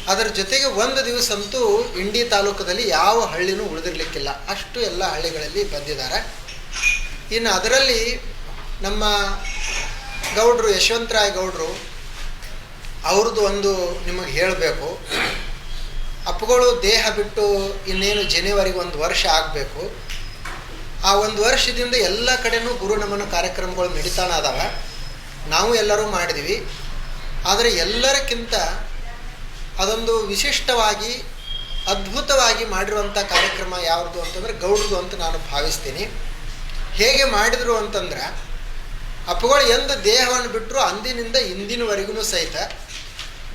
ಅದರ ಜೊತೆಗೆ ಒಂದು ದಿವಸ ಅಂತೂ ಇಂಡಿ ತಾಲೂಕದಲ್ಲಿ ಯಾವ ಹಳ್ಳಿನೂ ಉಳಿದಿರಲಿಕ್ಕಿಲ್ಲ. ಅಷ್ಟು ಎಲ್ಲ ಹಳ್ಳಿಗಳಲ್ಲಿ ಬಂದಿದ್ದಾರೆ. ಇನ್ನು ಅದರಲ್ಲಿ ನಮ್ಮ ಗೌಡ್ರು ಯಶವಂತರಾಯ ಗೌಡ್ರು ಅವ್ರದ್ದು ಒಂದು ನಿಮಗೆ ಹೇಳಬೇಕು. ಅಪ್ಪುಗಳು ದೇಹ ಬಿಟ್ಟು ಇನ್ನೇನು ಜನವರಿಗೆ ಒಂದು ವರ್ಷ ಆಗಬೇಕು. ಆ ಒಂದು ವರ್ಷದಿಂದ ಎಲ್ಲ ಕಡೆನೂ ಗುರು ನಮನ ಕಾರ್ಯಕ್ರಮಗಳು ನಡೀತಾನ ಅದಾವ ನಾವು ಎಲ್ಲರೂ ಮಾಡಿದ್ವಿ. ಆದರೆ ಎಲ್ಲರಕ್ಕಿಂತ ಅದೊಂದು ವಿಶಿಷ್ಟವಾಗಿ ಅದ್ಭುತವಾಗಿ ಮಾಡಿರುವಂಥ ಕಾರ್ಯಕ್ರಮ ಯಾವುದು ಅಂತಂದರೆ ಗೌಡ್ರದು ಅಂತ ನಾನು ಭಾವಿಸ್ತೀನಿ. ಹೇಗೆ ಮಾಡಿದರು ಅಂತಂದ್ರೆ, ಅಪ್ಪುಗಳು ಎಂದು ದೇಹವನ್ನು ಬಿಟ್ಟರು ಅಂದಿನಿಂದ ಇಂದಿನವರೆಗೂ ಸಹಿತ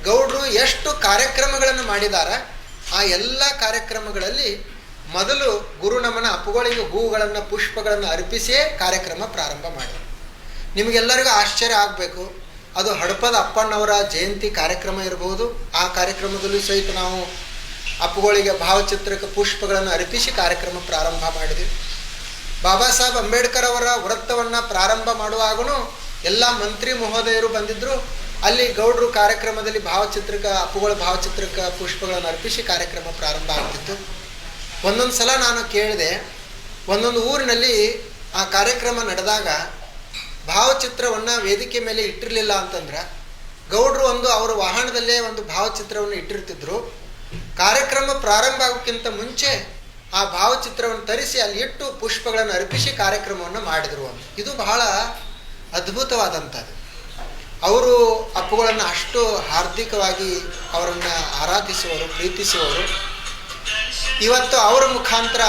ಗೌಡ್ರು ಎಷ್ಟು ಕಾರ್ಯಕ್ರಮಗಳನ್ನು ಮಾಡಿದ್ದಾರೆ ಆ ಎಲ್ಲ ಕಾರ್ಯಕ್ರಮಗಳಲ್ಲಿ ಮೊದಲು ಗುರುನಮನ ಅಪ್ಪುಗಳಿಗೆ ಹೂಗಳನ್ನು, ಪುಷ್ಪಗಳನ್ನು ಅರ್ಪಿಸಿಯೇ ಕಾರ್ಯಕ್ರಮ ಪ್ರಾರಂಭ ಮಾಡಿದರು. ನಿಮಗೆಲ್ಲರಿಗೂ ಆಶ್ಚರ್ಯ ಆಗಬೇಕು. ಅದು ಹಡಪದ ಅಪ್ಪಣ್ಣವರ ಜಯಂತಿ ಕಾರ್ಯಕ್ರಮ ಇರಬಹುದು. ಆ ಕಾರ್ಯಕ್ರಮದಲ್ಲೂ ಸಹಿತ ನಾವು ಅಪ್ಪುಗಳಿಗೆ ಭಾವಚಿತ್ರಕ್ಕೆ ಪುಷ್ಪಗಳನ್ನು ಅರ್ಪಿಸಿ ಕಾರ್ಯಕ್ರಮ ಪ್ರಾರಂಭ ಮಾಡಿದ್ವಿ. ಬಾಬಾ ಸಾಹೇಬ್ ಅಂಬೇಡ್ಕರ್ ಅವರ ವೃತ್ತವನ್ನು ಪ್ರಾರಂಭ ಮಾಡುವಾಗೂ ಎಲ್ಲ ಮಂತ್ರಿ ಮಹೋದಯರು ಬಂದಿದ್ದರು ಅಲ್ಲಿ ಗೌಡ್ರು ಕಾರ್ಯಕ್ರಮದಲ್ಲಿ ಭಾವಚಿತ್ರಕ್ಕೆ ಅಪ್ಪುಗಳ ಭಾವಚಿತ್ರಕ್ಕೆ ಪುಷ್ಪಗಳನ್ನು ಅರ್ಪಿಸಿ ಕಾರ್ಯಕ್ರಮ ಪ್ರಾರಂಭ ಆಗ್ತಿತ್ತು. ಒಂದೊಂದು ಸಲ ನಾನು ಕೇಳಿದೆ, ಒಂದೊಂದು ಊರಿನಲ್ಲಿ ಆ ಕಾರ್ಯಕ್ರಮ ನಡೆದಾಗ ಭಾವಚಿತ್ರವನ್ನು ವೇದಿಕೆ ಮೇಲೆ ಇಟ್ಟಿರಲಿಲ್ಲ ಅಂತಂದ್ರೆ ಗೌಡ್ರು ಒಂದು ಅವರ ವಾಹನದಲ್ಲೇ ಒಂದು ಭಾವಚಿತ್ರವನ್ನು ಇಟ್ಟಿರ್ತಿದ್ರು. ಕಾರ್ಯಕ್ರಮ ಪ್ರಾರಂಭ ಆಗೋಕ್ಕಿಂತ ಮುಂಚೆ ಆ ಭಾವಚಿತ್ರವನ್ನು ತರಿಸಿ ಅಲ್ಲಿ ಇಟ್ಟು ಪುಷ್ಪಗಳನ್ನು ಅರ್ಪಿಸಿ ಕಾರ್ಯಕ್ರಮವನ್ನು ಮಾಡಿದರು ಅಂತ. ಇದು ಬಹಳ ಅದ್ಭುತವಾದಂಥದ್ದು. ಅವರು ಅಪ್ಪುಗಳನ್ನು ಅಷ್ಟು ಹಾರ್ದಿಕವಾಗಿ ಅವರನ್ನು ಆರಾಧಿಸುವರು, ಪ್ರೀತಿಸುವರು. ಇವತ್ತು ಅವರ ಮುಖಾಂತರ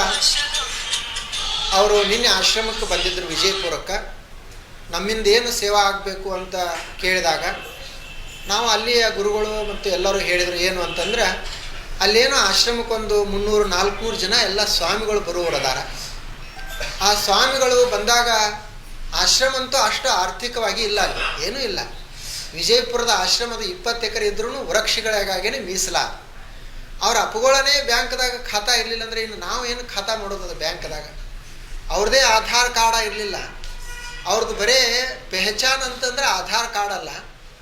ಅವರು ನಿನ್ನೆ ಆಶ್ರಮಕ್ಕೆ ಬಂದಿದ್ದರು ವಿಜಯಪುರಕ್ಕೆ. ನಮ್ಮಿಂದ ಏನು ಸೇವಾ ಆಗಬೇಕು ಅಂತ ಕೇಳಿದಾಗ ನಾವು ಅಲ್ಲಿಯ ಗುರುಗಳು ಮತ್ತು ಎಲ್ಲರೂ ಹೇಳಿದರು ಏನು ಅಂತಂದ್ರೆ, ಅಲ್ಲೇನೋ ಆಶ್ರಮಕ್ಕೊಂದು ಮುನ್ನೂರು ನಾಲ್ಕುನೂರು ಜನ ಎಲ್ಲ ಸ್ವಾಮಿಗಳು ಬರುವರದಾರ ಆ ಸ್ವಾಮಿಗಳು ಬಂದಾಗ ಆಶ್ರಮ ಅಂತೂ ಅಷ್ಟು ಆರ್ಥಿಕವಾಗಿ ಇಲ್ಲ ಅಲ್ಲಿ, ಏನೂ ಇಲ್ಲ. ವಿಜಯಪುರದ ಆಶ್ರಮದ ಇಪ್ಪತ್ತು ಎಕರೆ ಇದ್ರೂ ವೃಕ್ಷಗಳಿಗಾಗೇನೆ ಮೀಸಲ. ಅವ್ರ ಅಪ್ಪಗಳನ್ನೇ ಬ್ಯಾಂಕ್ದಾಗ ಖಾತಾ ಇರಲಿಲ್ಲ ಅಂದ್ರೆ ಇನ್ನು ನಾವು ಏನು ಖಾತಾ ಮಾಡೋದು ಅದು ಬ್ಯಾಂಕ್ದಾಗ? ಅವ್ರದೇ ಆಧಾರ್ ಕಾರ್ಡ ಇರಲಿಲ್ಲ. ಅವ್ರದ್ದು ಬರೇ ಪೆಹಚಾನ್ ಅಂತಂದ್ರೆ ಆಧಾರ್ ಕಾರ್ಡ್ ಅಲ್ಲ.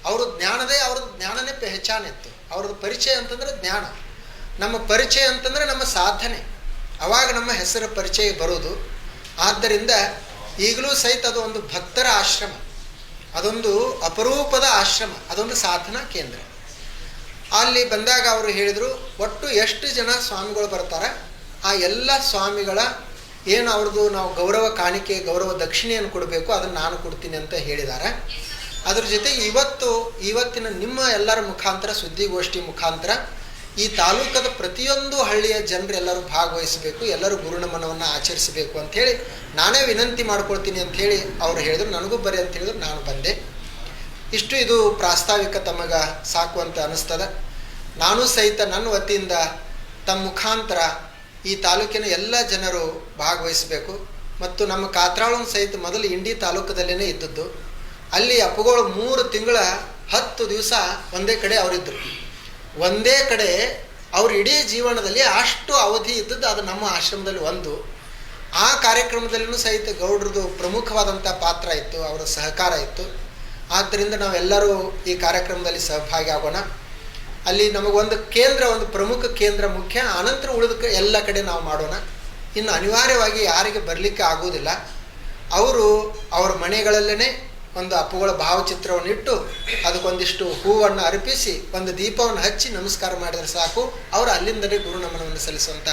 ಅವ್ರ ಜ್ಞಾನದೇ ಅವ್ರದ್ದು ಜ್ಞಾನನೇ ಪೆಹಚಾನ್ ಇತ್ತು. ಅವ್ರದ್ದು ಪರಿಚಯ ಅಂತಂದ್ರೆ ಜ್ಞಾನ. ನಮ್ಮ ಪರಿಚಯ ಅಂತಂದ್ರೆ ನಮ್ಮ ಸಾಧನೆ. ಅವಾಗ ನಮ್ಮ ಹೆಸರು ಪರಿಚಯ ಬರೋದು. ಆದ್ದರಿಂದ ಈಗಲೂ ಸಹಿತ ಅದು ಒಂದು ಭಕ್ತರ ಆಶ್ರಮ. ಅದೊಂದು ಅಪರೂಪದ ಆಶ್ರಮ. ಅದೊಂದು ಸಾಧನಾ ಕೇಂದ್ರ. ಅಲ್ಲಿ ಬಂದಾಗ ಅವರು ಹೇಳಿದರು, ಒಟ್ಟು ಎಷ್ಟು ಜನ ಸ್ವಾಮಿಗಳು ಬರ್ತಾರೆ? ಆ ಎಲ್ಲ ಸ್ವಾಮಿಗಳ ಏನು ಅವ್ರದ್ದು ನಾವು ಗೌರವ ಕಾಣಿಕೆ, ಗೌರವ ದಕ್ಷಿಣೆಯನ್ನು ಕೊಡಬೇಕು, ಅದನ್ನು ನಾನು ಕೊಡ್ತೀನಿ ಅಂತ ಹೇಳಿದ್ದಾರೆ. ಅದ್ರ ಜೊತೆ ಇವತ್ತು, ಇವತ್ತಿನ ನಿಮ್ಮ ಎಲ್ಲರ ಮುಖಾಂತರ, ಸುದ್ದಿಗೋಷ್ಠಿ ಮುಖಾಂತರ, ಈ ತಾಲೂಕದ ಪ್ರತಿಯೊಂದು ಹಳ್ಳಿಯ ಜನರು ಎಲ್ಲರೂ ಭಾಗವಹಿಸಬೇಕು, ಎಲ್ಲರೂ ಗುರುನಮನವನ್ನು ಆಚರಿಸಬೇಕು ಅಂಥೇಳಿ ನಾನೇ ವಿನಂತಿ ಮಾಡ್ಕೊಳ್ತೀನಿ ಅಂಥೇಳಿ ಅವ್ರು ಹೇಳಿದ್ರು. ನನಗೂ ಬರೀ ಅಂತ ಹೇಳಿದ್ರು. ನಾನು ಬಂದೆ. ಇಷ್ಟು ಇದು ಪ್ರಾಸ್ತಾವಿಕ ತಮಗ ಸಾಕು ಅಂತ ಅನ್ನಿಸ್ತದೆ. ನಾನು ಸಹಿತ ನನ್ನ ವತಿಯಿಂದ ತಮ್ಮ ಮುಖಾಂತರ ಈ ತಾಲೂಕಿನ ಎಲ್ಲ ಜನರು ಭಾಗವಹಿಸಬೇಕು. ಮತ್ತು ನಮ್ಮ ಕಾತ್ರಾಳನ ಸಹಿತ ಮೊದಲು ಇಂಡಿ ತಾಲೂಕದಲ್ಲೇ ಇದ್ದದ್ದು. ಅಲ್ಲಿ ಅಪ್ಪುಗಳು ಮೂರು ತಿಂಗಳ ಹತ್ತು ದಿವಸ ಒಂದೇ ಕಡೆ ಅವರಿದ್ದರು ಒಂದೇ ಕಡೆ ಅವ್ರ ಇಡೀ ಜೀವನದಲ್ಲಿ ಅಷ್ಟು ಅವಧಿ ಇದ್ದದ್ದು ಅದು ನಮ್ಮ ಆಶ್ರಮದಲ್ಲಿ ಒಂದು. ಆ ಕಾರ್ಯಕ್ರಮದಲ್ಲೂ ಸಹಿತ ಗೌಡ್ರದ್ದು ಪ್ರಮುಖವಾದಂಥ ಪಾತ್ರ ಇತ್ತು, ಅವರ ಸಹಕಾರ ಇತ್ತು. ಆದ್ದರಿಂದ ನಾವೆಲ್ಲರೂ ಈ ಕಾರ್ಯಕ್ರಮದಲ್ಲಿ ಸಹಭಾಗಿ ಆಗೋಣ ಅಲ್ಲಿ ನಮಗೊಂದು ಕೇಂದ್ರ, ಒಂದು ಪ್ರಮುಖ ಕೇಂದ್ರ ಮುಖ್ಯ. ಅನಂತರ ಉಳಿದಕ್ಕೆ ಎಲ್ಲ ಕಡೆ ನಾವು ಮಾಡೋಣ. ಇನ್ನು ಅನಿವಾರ್ಯವಾಗಿ ಯಾರಿಗೆ ಬರಲಿಕ್ಕೆ ಆಗೋದಿಲ್ಲ. ಅವರು ಅವರ ಮನೆಗಳಲ್ಲೇ ಒಂದು ಅಪ್ಪುಗಳ ಭಾವಚಿತ್ರವನ್ನು ಇಟ್ಟು ಅದಕ್ಕೊಂದಿಷ್ಟು ಹೂವನ್ನು ಅರ್ಪಿಸಿ, ಒಂದು ದೀಪವನ್ನು ಹಚ್ಚಿ ನಮಸ್ಕಾರ ಮಾಡಿದರೆ ಸಾಕು. ಅವರು ಅಲ್ಲಿಂದಲೇ ಗುರು ನಮನವನ್ನು ಸಲ್ಲಿಸುವಂಥ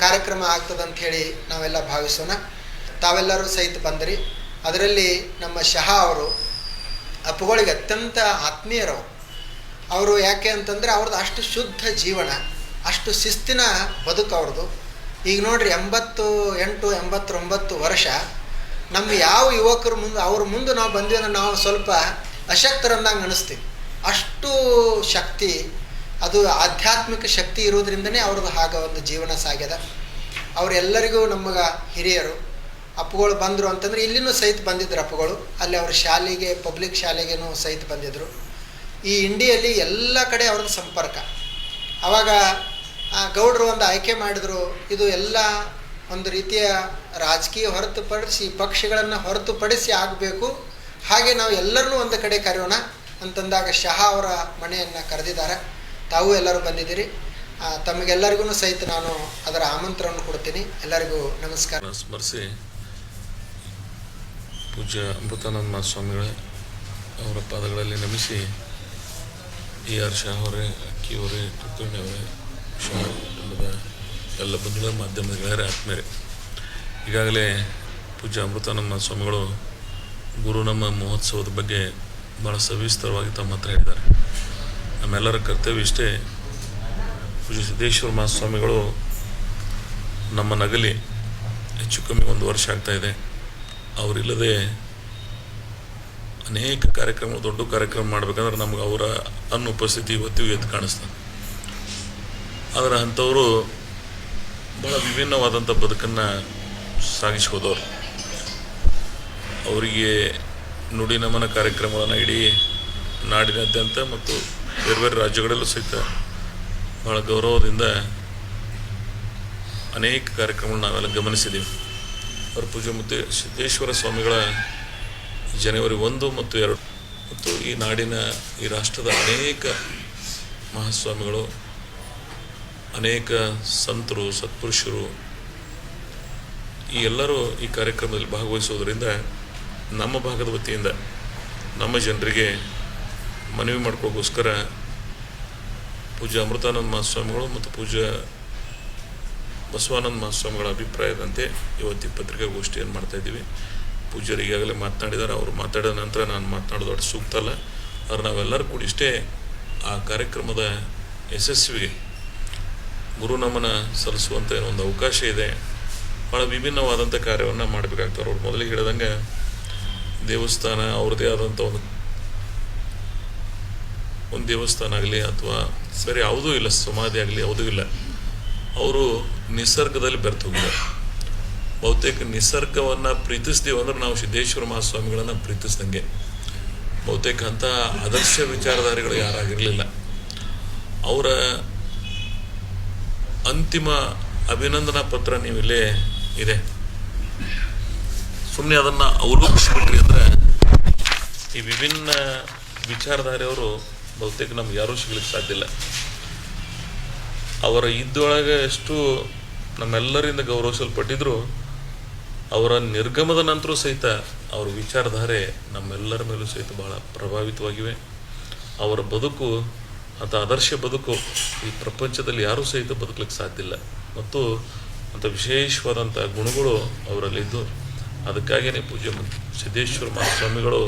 ಕಾರ್ಯಕ್ರಮ ಆಗ್ತದಂತ ಹೇಳಿ ನಾವೆಲ್ಲ ಭಾವಿಸೋಣ. ತಾವೆಲ್ಲರೂ ಸಹಿತ ಬಂದಿರಿ. ಅದರಲ್ಲಿ ನಮ್ಮ ಶಹಾ ಅವರು ಅಪ್ಪುಗಳಿಗೆ ಅತ್ಯಂತ ಆತ್ಮೀಯರವರು ಅವರು ಯಾಕೆ ಅಂತಂದರೆ ಅವ್ರದ್ದು ಅಷ್ಟು ಶುದ್ಧ ಜೀವನ, ಅಷ್ಟು ಶಿಸ್ತಿನ ಬದುಕು ಅವ್ರದ್ದು. ಈಗ ನೋಡ್ರಿ, ಎಂಬತ್ತು ಎಂಟು, ಎಂಬತ್ತೊಂಬತ್ತು ವರ್ಷ ನಮ್ಮ ಯಾವ ಯುವಕರು ಮುಂದೆ, ಅವ್ರ ಮುಂದೆ ನಾವು ಬಂದ್ವಿ ಅಂದ್ರೆ ನಾವು ಸ್ವಲ್ಪ ಅಶಕ್ತರನ್ನಾಗಿ ಅನಿಸ್ತೀವಿ. ಅಷ್ಟು ಶಕ್ತಿ, ಅದು ಆಧ್ಯಾತ್ಮಿಕ ಶಕ್ತಿ ಇರೋದ್ರಿಂದನೇ ಅವ್ರದ್ದು ಆಗ ಒಂದು ಜೀವನ ಸಾಗ್ಯದ. ಅವರೆಲ್ಲರಿಗೂ ನಮಗೆ ಹಿರಿಯರು, ಅಪ್ಪುಗಳು ಬಂದರು ಅಂತಂದರೆ ಇಲ್ಲಿನೂ ಸಹಿತ ಬಂದಿದ್ರು ಅಪ್ಪುಗಳು. ಅಲ್ಲಿ ಅವ್ರ ಶಾಲೆಗೆ, ಪಬ್ಲಿಕ್ ಶಾಲೆಗೇನು ಸಹಿತ ಬಂದಿದ್ದರು ಈ ಇಂಡಿಯಲ್ಲಿ ಎಲ್ಲ ಕಡೆ ಅವ್ರದ್ದು ಸಂಪರ್ಕ. ಆವಾಗ ಗೌಡರು ಒಂದು ಆಯ್ಕೆ ಮಾಡಿದ್ರು, ಇದು ಎಲ್ಲ ಒಂದು ರೀತಿಯ ರಾಜಕೀಯ ಹೊರತುಪಡಿಸಿ, ಪಕ್ಷಗಳನ್ನು ಹೊರತುಪಡಿಸಿ ಆಗಬೇಕು. ಹಾಗೆ ನಾವು ಎಲ್ಲರನ್ನೂ ಒಂದು ಕಡೆ ಕರೆಯೋಣ ಅಂತಂದಾಗ ಶಹಾ ಅವರ ಮನೆಯನ್ನು ಕರೆದಿದ್ದಾರೆ. ತಾವು ಎಲ್ಲರೂ ಬಂದಿದ್ದೀರಿ. ತಮಗೆಲ್ಲರಿಗೂ ಸಹಿತ ನಾನು ಅದರ ಆಮಂತ್ರಣ ಕೊಡ್ತೀನಿ. ಎಲ್ಲರಿಗೂ ನಮಸ್ಕಾರ. ಸ್ಮರಿಸಿ ಪೂಜ್ಯ ಅಮೃತಾನಂದ ಸ್ವಾಮಿಗಳೇ, ಅವರ ಪಾದಗಳಲ್ಲಿ ನಮಿಸಿ ಎ ಆರ್ ಶಾ ಅವರೇ, ಅಕ್ಕಿ ಅವರೇ ಕುಲಕರ್ಣಿ ಅವರೇ, ಶಾ ಕುಟುಂಬದ ಎಲ್ಲ ಬಂಧುಗಳ ಮಾಧ್ಯಮದ ಗೆಳೆಯರೇ ಆತ್ಮೀಯರೇ. ಈಗಾಗಲೇ ಪೂಜ್ಯ ನಮ್ಮ ಸ್ವಾಮಿಗಳು, ಗುರು ನಮ್ಮ ಮಹೋತ್ಸವದ ಬಗ್ಗೆ ಭಾಳ ಸವಿಸ್ತರವಾಗಿ ತಮ್ಮ ಹತ್ರ ಹೇಳಿದ್ದಾರೆ. ನಮ್ಮೆಲ್ಲರ ಕರ್ತವ್ಯ ಇಷ್ಟೇ. ಪೂಜ್ಯ ಸಿದ್ದೇಶ್ವರ ಮಹಾಸ್ವಾಮಿಗಳು ನಮ್ಮ ನಗಲಿ ಹೆಚ್ಚು ಕಮ್ಮಿ ಒಂದು ವರ್ಷ ಆಗ್ತಾಯಿದೆ ಅವರಿಲ್ಲದೆ ಅನೇಕ ಕಾರ್ಯಕ್ರಮ, ದೊಡ್ಡ ಕಾರ್ಯಕ್ರಮ ಮಾಡ್ಬೇಕಂದ್ರೆ ನಮ್ಗೆ ಅವರ ಅನುಪಸ್ಥಿತಿ ಇವತ್ತಿಗೂ ಎದ್ದು ಕಾಣಿಸ್ತಾನೆ. ಆದರೆ ಅಂಥವರು ಭಾಳ ವಿಭಿನ್ನವಾದಂಥ ಬದುಕನ್ನು ಸಾಗಿಸ್ಕೋದವ್ರು. ಅವರಿಗೆ ನುಡಿ ನಮನ ಕಾರ್ಯಕ್ರಮಗಳನ್ನು ಇಡೀ ನಾಡಿನಾದ್ಯಂತ ಮತ್ತು ಬೇರೆ ಬೇರೆ ರಾಜ್ಯಗಳಲ್ಲೂ ಸಹಿತ ಭಾಳ ಗೌರವದಿಂದ ಅನೇಕ ಕಾರ್ಯಕ್ರಮಗಳನ್ನ ನಾವೆಲ್ಲ ಗಮನಿಸಿದ್ದೀವಿ ಅವ್ರ ಪೂಜೆ ಮತ್ತು ಸಿದ್ದೇಶ್ವರ ಸ್ವಾಮಿಗಳ ಜನವರಿ ಒಂದು ಮತ್ತು ಎರಡು. ಮತ್ತು ಈ ನಾಡಿನ ಈ ರಾಷ್ಟ್ರದ ಅನೇಕ ಮಹಾಸ್ವಾಮಿಗಳು, ಅನೇಕ ಸಂತರು, ಸತ್ಪುರುಷರು ಈ ಎಲ್ಲರೂ ಈ ಕಾರ್ಯಕ್ರಮದಲ್ಲಿ ಭಾಗವಹಿಸೋದರಿಂದ ನಮ್ಮ ಭಾಗದ ವತಿಯಿಂದ ನಮ್ಮ ಜನರಿಗೆ ಮನವಿ ಮಾಡ್ಕೋಗೋಸ್ಕರ ಪೂಜ್ಯ ಅಮೃತಾನಂದ ಮಹಾಸ್ವಾಮಿಗಳು ಮತ್ತು ಪೂಜ್ಯ ಬಸವಾನಂದ ಮಹಾಸ್ವಾಮಿಗಳ ಅಭಿಪ್ರಾಯದಂತೆ ಇವತ್ತು ಈ ಪತ್ರಿಕಾಗೋಷ್ಠಿಯನ್ನು ಮಾಡ್ತಾ ಪೂಜ್ಯರು ಈಗಾಗಲೇ ಮಾತನಾಡಿದ್ದಾರೆ. ಅವರು ಮಾತಾಡಿದ ನಂತರ ನಾನು ಮಾತನಾಡೋದು ಅಷ್ಟು ಸೂಕ್ತ ಅಲ್ಲ. ಆದ್ರೆ ನಾವೆಲ್ಲರೂ ಕೂಡ ಇಷ್ಟೇ ಆ ಕಾರ್ಯಕ್ರಮದ ಯಶಸ್ವಿಗೆ ಗುರು ನಮನ ಸಲ್ಲಿಸುವಂಥ ಒಂದು ಅವಕಾಶ ಇದೆ. ಭಾಳ ವಿಭಿನ್ನವಾದಂಥ ಕಾರ್ಯವನ್ನು ಮಾಡಬೇಕಾಗ್ತಾರೆ ಅವ್ರು ಮೊದಲಿಗೆ ಹೇಳಿದಂಗೆ ದೇವಸ್ಥಾನ ಅವ್ರದ್ದೇ ಆದಂಥ ಒಂದು ಒಂದು ದೇವಸ್ಥಾನ ಆಗಲಿ ಅಥವಾ ಸರಿ ಯಾವುದೂ ಇಲ್ಲ, ಸಮಾಧಿ ಆಗಲಿ ಯಾವುದೂ ಇಲ್ಲ. ಅವರು ನಿಸರ್ಗದಲ್ಲಿ ಬೆರೆತು ಹೋಗಿದ್ದಾರೆ. ಬಹುತೇಕ ನಿಸರ್ಗವನ್ನು ಪ್ರೀತಿಸ್ತೀವಿ ಅಂದ್ರೆ ನಾವು ಸಿದ್ದೇಶ್ವರ ಮಹಾಸ್ವಾಮಿಗಳನ್ನು ಪ್ರೀತಿಸ್ದಂಗೆ. ಬಹುತೇಕ ಅಂಥ ಆದರ್ಶ ವಿಚಾರಧಾರಿಗಳು ಯಾರಾಗಿರಲಿಲ್ಲ. ಅವರ ಅಂತಿಮ ಅಭಿನಂದನಾ ಪತ್ರ ನೀವು ಇಲ್ಲೇ ಇದೆ. ಸುಮ್ಮನೆ ಅದನ್ನು ಅವಲೋಕಿಸ್ಬಿಟ್ರಿ ಅಂದ್ರೆ ಈ ವಿಭಿನ್ನ ವಿಚಾರಧಾರೆಯವರು ಬಹುತೇಕ ನಮ್ಗೆ ಯಾರೂ ಸಿಗ್ಲಿಕ್ಕೆ ಸಾಧ್ಯ ಇಲ್ಲ. ಅವರ ಇದ್ದೊಳಗೆ ಎಷ್ಟು ನಮ್ಮೆಲ್ಲರಿಂದ ಗೌರವಿಸಲ್ಪಟ್ಟಿದ್ರು ಅವರ ನಿರ್ಗಮದ ನಂತರ ಸಹಿತ ಅವರ ವಿಚಾರಧಾರೆ ನಮ್ಮೆಲ್ಲರ ಮೇಲೂ ಸಹಿತ ಬಹಳ ಪ್ರಭಾವಿತವಾಗಿವೆ. ಅವರ ಬದುಕು ಅಂತ ಆದರ್ಶ ಬದುಕು ಈ ಪ್ರಪಂಚದಲ್ಲಿ ಯಾರೂ ಸಹಿತ ಬದುಕಲಿಕ್ಕೆ ಸಾಧ್ಯ ಇಲ್ಲ. ಮತ್ತು ಅಂಥ ವಿಶೇಷವಾದಂಥ ಗುಣಗಳು ಅವರಲ್ಲಿದ್ದು ಅದಕ್ಕಾಗಿಯೇ ಪೂಜ್ಯ ಸಿದ್ದೇಶ್ವರ ಮಹಾಸ್ವಾಮಿಗಳು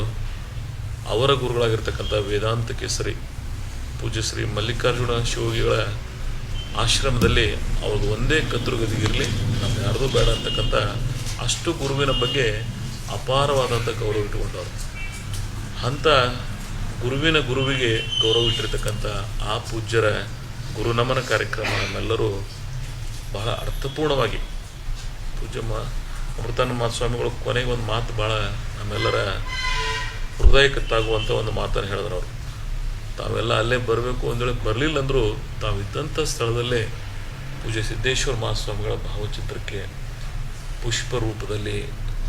ಅವರ ಗುರುಗಳಾಗಿರ್ತಕ್ಕಂಥ ವೇದಾಂತ ಕೇಸರಿ, ಪೂಜ್ಯ ಶ್ರೀ ಮಲ್ಲಿಕಾರ್ಜುನ ಶಿವಗಿಗಳ ಆಶ್ರಮದಲ್ಲಿ ಅವ್ರದ್ದು ಒಂದೇ ಕತ್ತುರುಗದಿಗಿರಲಿ ನಮ್ಮ ಯಾರ್ದೂ ಬೇಡ ಅಂತಕ್ಕಂಥ ಅಷ್ಟು ಗುರುವಿನ ಬಗ್ಗೆ ಅಪಾರವಾದಂಥ ಗೌರವ ಇಟ್ಟುಕೊಂಡವರು. ಅಂಥ ಗುರುವಿನ ಗುರುವಿಗೆ ಗೌರವ ಇಟ್ಟಿರ್ತಕ್ಕಂಥ ಆ ಪೂಜ್ಯರ ಗುರುನಮನ ಕಾರ್ಯಕ್ರಮ ನಮ್ಮೆಲ್ಲರೂ ಬಹಳ ಅರ್ಥಪೂರ್ಣವಾಗಿ ಪೂಜ್ಯ ಮ, ಅಮೃತಾನಂದ ಸ್ವಾಮಿಗಳು ಕೊನೆಗೆ ಒಂದು ಮಾತು ಭಾಳ ನಮ್ಮೆಲ್ಲರ ಹೃದಯಕ್ಕೆ ತಾಗುವಂಥ ಒಂದು ಮಾತನ್ನು ಹೇಳಿದ್ರು ಅವರು. ತಾವೆಲ್ಲ ಅಲ್ಲೇ ಬರಬೇಕು ಅಂದೇಳಿ ಬರಲಿಲ್ಲ ಅಂದರೂ ತಾವಿದ್ದಂಥ ಸ್ಥಳದಲ್ಲೇ ಪೂಜೆ ಸಿದ್ದೇಶ್ವರ ಮಹಾಸ್ವಾಮಿಗಳ ಭಾವಚಿತ್ರಕ್ಕೆ ಪುಷ್ಪ ರೂಪದಲ್ಲಿ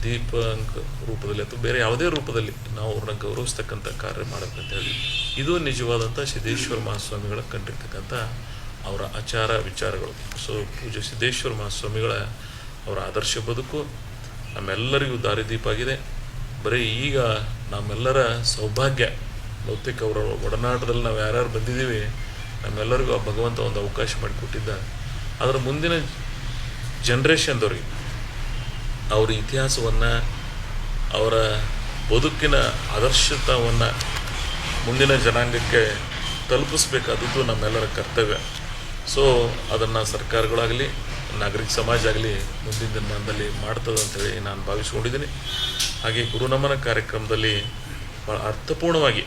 ದೀಪಾಂಕ ರೂಪದಲ್ಲಿ ಅಥವಾ ಬೇರೆ ಯಾವುದೇ ರೂಪದಲ್ಲಿ ನಾವು ಅವ್ರನ್ನ ಗೌರವಿಸ್ತಕ್ಕಂಥ ಕಾರ್ಯ ಮಾಡಬೇಕಂತ ಹೇಳಿ. ಇದು ನಿಜವಾದಂಥ ಸಿದ್ದೇಶ್ವರ ಮಹಾಸ್ವಾಮಿಗಳ ಕಂಡಿರ್ತಕ್ಕಂಥ ಅವರ ಆಚಾರ ವಿಚಾರಗಳು. ಸೊ ಪೂಜೆ ಸಿದ್ದೇಶ್ವರ ಮಹಾಸ್ವಾಮಿಗಳ ಅವರ ಆದರ್ಶ ಬದುಕು ನಮ್ಮೆಲ್ಲರಿಗೂ ದಾರಿದೀಪ ಆಗಿದೆ. ಬರೀ ಈಗ ನಮ್ಮೆಲ್ಲರ ಸೌಭಾಗ್ಯ ಬಹುತೇಕ ಅವರ ಒಡನಾಟದಲ್ಲಿ ನಾವು ಯಾರ್ಯಾರು ಬಂದಿದ್ದೀವಿ, ನಮ್ಮೆಲ್ಲರಿಗೂ ಆ ಭಗವಂತ ಒಂದು ಅವಕಾಶ ಮಾಡಿಕೊಟ್ಟಿದ್ದ. ಅದರ ಮುಂದಿನ ಜನ್ರೇಷನ್ದವ್ರಿಗೆ ಅವರ ಇತಿಹಾಸವನ್ನು, ಅವರ ಬದುಕಿನ ಆದರ್ಶತವನ್ನು ಮುಂದಿನ ಜನಾಂಗಕ್ಕೆ ತಲುಪಿಸ್ಬೇಕಾದದ್ದು ನಮ್ಮೆಲ್ಲರ ಕರ್ತವ್ಯ. ಸೊ ಅದನ್ನು ಸರ್ಕಾರಗಳಾಗಲಿ, ನಾಗರಿಕ ಸಮಾಜ ಆಗಲಿ ಮುಂದಿನ ದಿನಮಾನದಲ್ಲಿ ಮಾಡ್ತದೆ ಅಂತೇಳಿ ನಾನು ಭಾವಿಸ್ಕೊಂಡಿದ್ದೀನಿ ಹಾಗೆ ಗುರುನಮನ ಕಾರ್ಯಕ್ರಮದಲ್ಲಿ ಭಾಳ ಅರ್ಥಪೂರ್ಣವಾಗಿ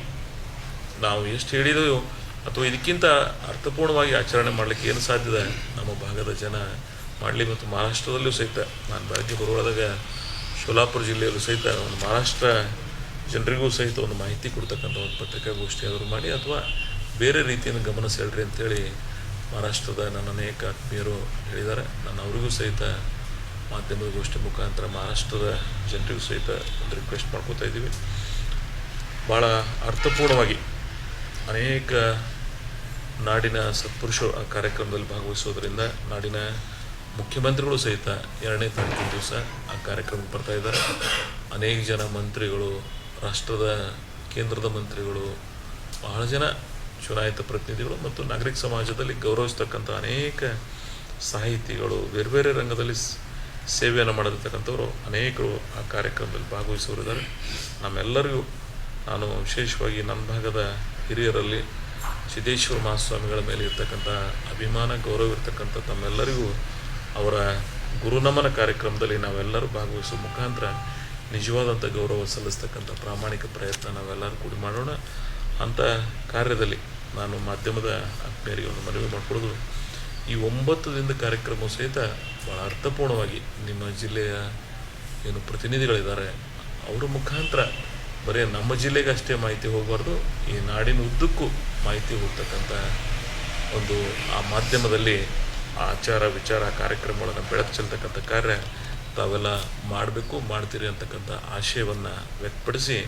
ನಾವು ಎಷ್ಟು ಹೇಳಿದೆಯೋ ಅಥವಾ ಇದಕ್ಕಿಂತ ಅರ್ಥಪೂರ್ಣವಾಗಿ ಆಚರಣೆ ಮಾಡಲಿಕ್ಕೆ ಏನು ಸಾಧ್ಯದ? ನಮ್ಮ ಭಾಗದ ಜನ ಮಾಡಲಿ ಮತ್ತು ಮಹಾರಾಷ್ಟ್ರದಲ್ಲೂ ಸಹಿತ, ನಾನು ಬೆಳಗ್ಗೆ ಬರುವಾಗ ಶೋಲಾಪುರ ಜಿಲ್ಲೆಯಲ್ಲೂ ಸಹಿತ ಒಂದು ಮಹಾರಾಷ್ಟ್ರ ಜನರಿಗೂ ಸಹಿತ ಒಂದು ಮಾಹಿತಿ ಕೊಡ್ತಕ್ಕಂಥ ಒಂದು ಪತ್ರಿಕಾಗೋಷ್ಠಿ ಆದರೂ ಮಾಡಿ ಅಥವಾ ಬೇರೆ ರೀತಿಯನ್ನು ಗಮನ ಸೆಳ್ರಿ ಅಂತೇಳಿ ಮಹಾರಾಷ್ಟ್ರದ ನನ್ನ ಅನೇಕ ಆತ್ಮೀಯರು ಹೇಳಿದ್ದಾರೆ. ನಾನು ಅವರಿಗೂ ಸಹಿತ ಮಾಧ್ಯಮದ ಗೋಷ್ಠಿ ಮುಖಾಂತರ ಮಹಾರಾಷ್ಟ್ರದ ಜನರಿಗೂ ಸಹಿತ ಒಂದು ರಿಕ್ವೆಸ್ಟ್ ಮಾಡ್ಕೋತಾ ಇದ್ದೀವಿ. ಭಾಳ ಅರ್ಥಪೂರ್ಣವಾಗಿ ಅನೇಕ ನಾಡಿನ ಸತ್ಪುರುಷರು ಆ ಕಾರ್ಯಕ್ರಮದಲ್ಲಿ ಭಾಗವಹಿಸೋದ್ರಿಂದ ನಾಡಿನ ಮುಖ್ಯಮಂತ್ರಿಗಳು ಸಹಿತ ಎರಡನೇ ತಾರೀಕಿನ ದಿವಸ ಆ ಕಾರ್ಯಕ್ರಮಕ್ಕೆ ಬರ್ತಾ ಇದ್ದಾರೆ. ಅನೇಕ ಜನ ಮಂತ್ರಿಗಳು, ರಾಷ್ಟ್ರದ ಕೇಂದ್ರದ ಮಂತ್ರಿಗಳು, ಬಹಳ ಜನ ಚುನಾಯಿತ ಪ್ರತಿನಿಧಿಗಳು ಮತ್ತು ನಾಗರಿಕ ಸಮಾಜದಲ್ಲಿ ಗೌರವಿಸ್ತಕ್ಕಂಥ ಅನೇಕ ಸಾಹಿತಿಗಳು, ಬೇರೆ ಬೇರೆ ರಂಗದಲ್ಲಿ ಸೇವೆಯನ್ನು ಮಾಡಿರ್ತಕ್ಕಂಥವ್ರು ಅನೇಕರು ಆ ಕಾರ್ಯಕ್ರಮದಲ್ಲಿ ಭಾಗವಹಿಸುವರಿದ್ದಾರೆ ನಮ್ಮೆಲ್ಲರಿಗೂ ನಾನು ವಿಶೇಷವಾಗಿ ನನ್ನ ಭಾಗದ ಹಿರಿಯರಲ್ಲಿ ಸಿದ್ದೇಶ್ವರ ಮಹಾಸ್ವಾಮಿಗಳ ಮೇಲೆ ಇರ್ತಕ್ಕಂಥ ಅಭಿಮಾನ, ಗೌರವ ಇರ್ತಕ್ಕಂಥ ತಮ್ಮೆಲ್ಲರಿಗೂ ಅವರ ಗುರುನಮನ ಕಾರ್ಯಕ್ರಮದಲ್ಲಿ ನಾವೆಲ್ಲರೂ ಭಾಗವಹಿಸುವ ಮುಖಾಂತರ ನಿಜವಾದಂಥ ಗೌರವ ಸಲ್ಲಿಸ್ತಕ್ಕಂಥ ಪ್ರಾಮಾಣಿಕ ಪ್ರಯತ್ನ ನಾವೆಲ್ಲರೂ ಕೂಡಿ ಮಾಡೋಣ. ಅಂಥ ಕಾರ್ಯದಲ್ಲಿ ನಾನು ಮಾಧ್ಯಮದ ಆತ್ಮೀಯರಿಗೆ ಒಂದು ಮನವಿ ಮಾಡಿಕೊಡೋದು, ಈ ಒಂಬತ್ತು ದಿನದ ಕಾರ್ಯಕ್ರಮವು ಸಹಿತ ಭಾಳ ಅರ್ಥಪೂರ್ಣವಾಗಿ ನಿಮ್ಮ ಜಿಲ್ಲೆಯ ಏನು ಪ್ರತಿನಿಧಿಗಳಿದ್ದಾರೆ, ಅವರ ಮುಖಾಂತರ ಬರೀ ನಮ್ಮ ಜಿಲ್ಲೆಗೆ ಅಷ್ಟೇ ಮಾಹಿತಿ ಹೋಗಬಾರ್ದು, ಈ ನಾಡಿನ ಉದ್ದಕ್ಕೂ ಮಾಹಿತಿ ಹೋಗ್ತಕ್ಕಂಥ ಒಂದು ಆ ಮಾಧ್ಯಮದಲ್ಲಿ ಆಚಾರ ವಿಚಾರ ಕಾರ್ಯಕ್ರಮಗಳನ್ನು ಬೆಳಕು ಚೆಲ್ತಕ್ಕಂಥ ಕಾರ್ಯ ತಾವೆಲ್ಲ ಮಾಡಬೇಕು, ಮಾಡ್ತೀರಿ ಅಂತಕ್ಕಂಥ ಆಶಯವನ್ನು ವ್ಯಕ್ತಪಡಿಸಿ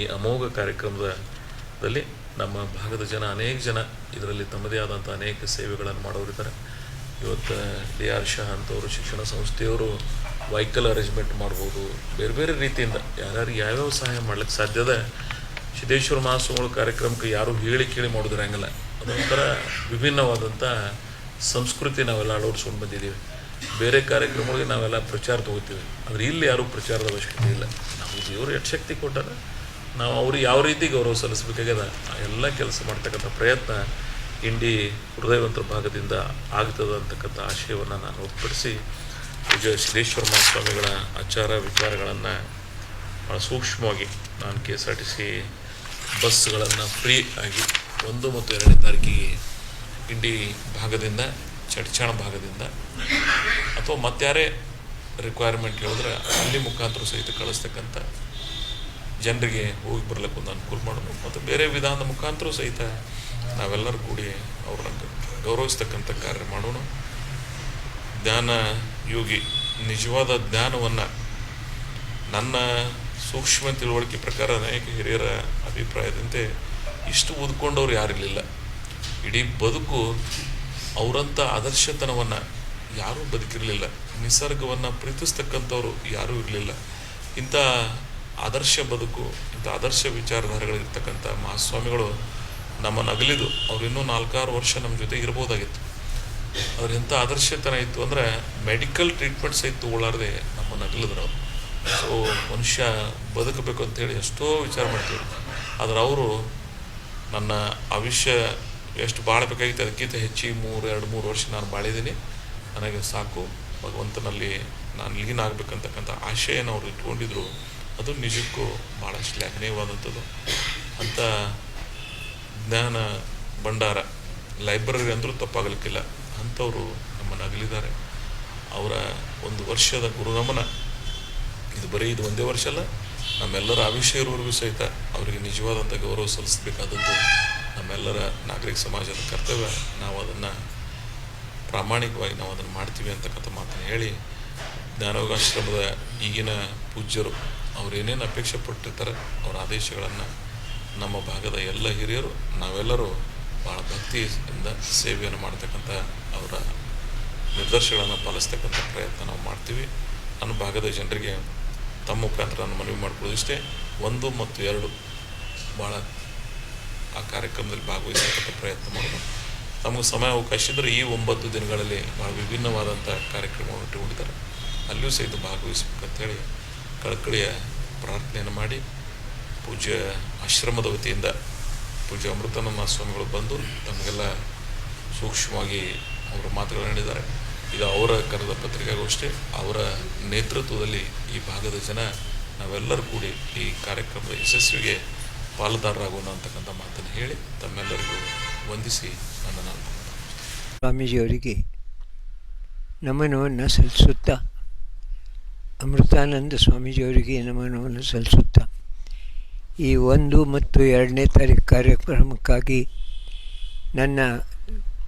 ಈ ಅಮೋಘ ಕಾರ್ಯಕ್ರಮದಲ್ಲಿ ನಮ್ಮ ಭಾಗದ ಜನ, ಅನೇಕ ಜನ ಇದರಲ್ಲಿ ತಮ್ಮದೇ ಆದಂಥ ಅನೇಕ ಸೇವೆಗಳನ್ನು ಮಾಡೋರಿದ್ದಾರೆ ಇವತ್ತು ಡಿ ಆರ್ ಶಾ ಅಂತವರು, ಶಿಕ್ಷಣ ಸಂಸ್ಥೆಯವರು ವೈಕಲ್ ಅರೇಂಜ್ಮೆಂಟ್ ಮಾಡ್ಬೋದು, ಬೇರೆ ಬೇರೆ ರೀತಿಯಿಂದ ಯಾರ್ಯಾರು ಯಾವ್ಯಾವ ಸಹಾಯ ಮಾಡ್ಲಿಕ್ಕೆ ಸಾಧ್ಯದ ಸಿದ್ದೇಶ್ವರ ಮಹಾಸ್ವಾಮಿಗಳ ಕಾರ್ಯಕ್ರಮಕ್ಕೆ ಯಾರು ಹೇಳಿ ಕೇಳಿ ಮಾಡೋದಿರಂಗಿಲ್ಲ ಅದೊಂಥರ ವಿಭಿನ್ನವಾದಂಥ ಸಂಸ್ಕೃತಿ ನಾವೆಲ್ಲ ಅಳವಡಿಸ್ಕೊಂಡು ಬಂದಿದ್ದೀವಿ. ಬೇರೆ ಕಾರ್ಯಕ್ರಮಗಳಿಗೆ ನಾವೆಲ್ಲ ಪ್ರಚಾರ ತಗೋತೀವಿ. ಆದರೆ ಇಲ್ಲಿ ಯಾರೂ ಪ್ರಚಾರದ ಅವಶ್ಯಕತೆ ಇಲ್ಲ. ನಾವು ದೇವರು ಎಷ್ಟು ಶಕ್ತಿ ಕೊಟ್ಟಾರ ನಾವು ಅವ್ರಿಗೆ ಯಾವ ರೀತಿ ಗೌರವ ಸಲ್ಲಿಸಬೇಕಾಗ್ಯದ? ಎಲ್ಲ ಕೆಲಸ ಮಾಡ್ತಕ್ಕಂಥ ಪ್ರಯತ್ನ ಇಂಡಿ ಹೃದಯವಂತರ ಭಾಗದಿಂದ ಆಗ್ತದೆ ಅಂತಕ್ಕಂಥ ಆಶಯವನ್ನು ನಾನು ಹೊರತುಪಡಿಸಿ ವಿಜಯ ಸಿದ್ದೇಶ್ವರ ಮಹಾಸ್ವಾಮಿಗಳ ಆಚಾರ ವಿಚಾರಗಳನ್ನು ಭಾಳ ಸೂಕ್ಷ್ಮವಾಗಿ ನಾನು K S R T C ಬಸ್ಗಳನ್ನು ಫ್ರೀ ಆಗಿ ಒಂದು ಮತ್ತು ಎರಡನೇ ತಾರೀಕಿಗೆ ಇಂಡಿ ಭಾಗದಿಂದ ಚಡ್ಚಾಣ ಭಾಗದಿಂದ, ಅಥವಾ ಮತ್ತಾರೇ ರಿಕ್ವೈರ್ಮೆಂಟ್ ಹೇಳಿದ್ರೆ ಅಲ್ಲಿ ಮುಖಾಂತರ ಸಹಿತ ಕಳಿಸ್ತಕ್ಕಂಥ ಜನರಿಗೆ ಹೋಗಿ ಬರ್ಲಿಕ್ಕೆ ಒಂದು ಅನುಕೂಲ ಮಾಡೋದು ಮತ್ತು ಬೇರೆ ವಿಧಾನದ ಮುಖಾಂತರ ಸಹಿತ ನಾವೆಲ್ಲರೂ ಕೂಡಿ ಅವ್ರನ್ನ ಗೌರವಿಸ್ತಕ್ಕಂಥ ಕಾರ್ಯ ಮಾಡೋಣ. ಜ್ಞಾನ ಯೋಗಿ, ನಿಜವಾದ ಜ್ಞಾನವನ್ನು ನನ್ನ ಸೂಕ್ಷ್ಮ ತಿಳುವಳಿಕೆ ಪ್ರಕಾರ ಅನೇಕ ಹಿರಿಯರ ಅಭಿಪ್ರಾಯದಂತೆ ಇಷ್ಟು ಓದ್ಕೊಂಡವ್ರು ಯಾರಿರಲಿಲ್ಲ. ಇಡೀ ಬದುಕು ಅವರಂಥ ಆದರ್ಶತನವನ್ನು ಯಾರೂ ಬದುಕಿರಲಿಲ್ಲ. ನಿಸರ್ಗವನ್ನು ಪ್ರೀತಿಸ್ತಕ್ಕಂಥವ್ರು ಯಾರೂ ಇರಲಿಲ್ಲ. ಇಂಥ ಆದರ್ಶ ಬದುಕು, ಇಂಥ ಆದರ್ಶ ವಿಚಾರಧಾರೆಗಳಿರ್ತಕ್ಕಂಥ ಮಹಾಸ್ವಾಮಿಗಳು ನಮ್ಮನ್ನು ಅಗಲಿದು ಅವ್ರು ಇನ್ನೂ ನಾಲ್ಕಾರು ವರ್ಷ ನಮ್ಮ ಜೊತೆ ಇರ್ಬೋದಾಗಿತ್ತು. ಅವ್ರ ಎಂಥ ಆದರ್ಶತನ ಇತ್ತು ಅಂದರೆ ಮೆಡಿಕಲ್ ಟ್ರೀಟ್ಮೆಂಟ್ ಸಹಿತ ತಗೊಳ್ಳಾರ್ದೆ ನಮ್ಮನ್ನು ಅಗಲಿದ್ರು ಅವರು. ಸೊ, ಮನುಷ್ಯ ಬದುಕಬೇಕು ಅಂತೇಳಿ ಎಷ್ಟೋ ವಿಚಾರ ಮಾಡ್ತೀವಿ ಆದರೆ ಅವರು ನನ್ನ ಆಯುಷ್ಯ ಎಷ್ಟು ಬಾಳಬೇಕಾಗಿತ್ತು ಅದಕ್ಕಿಂತ ಹೆಚ್ಚಿಗೆ ಮೂರು, ಎರಡು, ಮೂರು ವರ್ಷ ನಾನು ಬಾಳಿದ್ದೀನಿ. ನನಗೆ ಸಾಕು. ಭಗವಂತನಲ್ಲಿ ನಾನು ಲೀನ್ ಆಗಬೇಕಂತಕ್ಕಂಥ ಆಶಯನ ಅವರು ಇಟ್ಕೊಂಡಿದ್ರು. ಅದು ನಿಜಕ್ಕೂ ಭಾಳ ಶ್ಲಾಘನೀಯವಾದಂಥದ್ದು ಅಂಥ ಜ್ಞಾನ ಭಂಡಾರ ಲೈಬ್ರರಿ ಅಂದರೂ ತಪ್ಪಾಗಲಿಕ್ಕಿಲ್ಲ. ಅಂಥವರು ನಮ್ಮನ್ನು ಅಗಲಿದ್ದಾರೆ. ಅವರ ಒಂದು ವರ್ಷದ ಗುರುಗಮನ, ಇದು ಬರೀ ಇದು ಒಂದೇ ವರ್ಷ ಅಲ್ಲ, ನಮ್ಮೆಲ್ಲರ ಇರುವವರೆಗೂ ಸಹಿತ ಅವರಿಗೆ ನಿಜವಾದಂಥ ಗೌರವ ಸಲ್ಲಿಸಬೇಕಾದದ್ದು ನಮ್ಮೆಲ್ಲರ ನಾಗರಿಕ ಸಮಾಜದ ಕರ್ತವ್ಯ, ನಾವು ಅದನ್ನು ಪ್ರಾಮಾಣಿಕವಾಗಿ ನಾವು ಅದನ್ನು ಮಾಡ್ತೀವಿ ಅಂತಕ್ಕಂಥ ಮಾತನ್ನು ಹೇಳಿ ಜ್ಞಾನೋಗಾಶ್ರಮದ ಈಗಿನ ಪೂಜ್ಯರು ಅವರೇನೇನು ಅಪೇಕ್ಷೆ ಪಟ್ಟಿರ್ತಾರೆ, ಅವರ ಆದೇಶಗಳನ್ನು ನಮ್ಮ ಭಾಗದ ಎಲ್ಲ ಹಿರಿಯರು, ನಾವೆಲ್ಲರೂ ಭಾಳ ಭಕ್ತಿಯಿಂದ ಸೇವೆಯನ್ನು ಮಾಡ್ತಕ್ಕಂಥ ಅವರ ನಿರ್ದೇಶಗಳನ್ನು ಪಾಲಿಸ್ತಕ್ಕಂಥ ಪ್ರಯತ್ನ ನಾವು ಮಾಡ್ತೀವಿ. ನನ್ನ ಭಾಗದ ಜನರಿಗೆ ತಮ್ಮ ಮುಖಾಂತರ ನಾನು ಮನವಿ ಮಾಡ್ಕೊಳ್ಳೋದಿಷ್ಟೇ ಒಂದು ಮತ್ತು ಎರಡು ಭಾಳ ಆ ಕಾರ್ಯಕ್ರಮದಲ್ಲಿ ಭಾಗವಹಿಸತಕ್ಕಂಥ ಪ್ರಯತ್ನ ಮಾಡೋಣ. ತಮಗೆ ಸಮಯ ಅವಕಾಶ ಇದ್ದರೆ ಈ ಒಂಬತ್ತು ದಿನಗಳಲ್ಲಿ ಭಾಳ ವಿಭಿನ್ನವಾದಂಥ ಕಾರ್ಯಕ್ರಮವನ್ನು ಇಟ್ಟುಕೊಂಡಿದ್ದಾರೆ. ಅಲ್ಲಿಯೂ ಸಹಿತ ಭಾಗವಹಿಸ್ಬೇಕಂತೇಳಿ ಕಳಕಳಿಯ ಪ್ರಾರ್ಥನೆಯನ್ನು ಮಾಡಿ ಪೂಜ್ಯ ಆಶ್ರಮದ ವತಿಯಿಂದ ಪೂಜ್ಯ ಅಮೃತಾನಂದ ಸ್ವಾಮಿಗಳು ಬಂದು ತಮಗೆಲ್ಲ ಸೂಕ್ಷ್ಮವಾಗಿ ಅವರ ಮಾತುಗಳನ್ನು ಹೇಳಿದ್ದಾರೆ. ಇದು ಅವರ ಕರೆದ ಪತ್ರಿಕಾಗೋಷ್ಠಿ, ಅವರ ನೇತೃತ್ವದಲ್ಲಿ ಈ ಭಾಗದ ಜನ ನಾವೆಲ್ಲರೂ ಕೂಡಿ ಈ ಕಾರ್ಯಕ್ರಮದ ಯಶಸ್ವಿಗೆ ಪಾಲುದಾರರಾಗೋಣ ಅಂತಕ್ಕಂಥ ಮಾತನ್ನು ಹೇಳಿ ತಮ್ಮೆಲ್ಲರಿಗೂ ವಂದಿಸಿ ನನ್ನ ನಾನು ಸ್ವಾಮೀಜಿಯವರಿಗೆ ನಮನವನ್ನು ಸಲ್ಲಿಸುತ್ತಾ, ಅಮೃತಾನಂದ ಸ್ವಾಮೀಜಿಯವರಿಗೆ ನಮನವನ್ನು ಸಲ್ಲಿಸುತ್ತ, ಈ ಒಂದು ಮತ್ತು ಎರಡನೇ ತಾರೀಕು ಕಾರ್ಯಕ್ರಮಕ್ಕಾಗಿ ನನ್ನ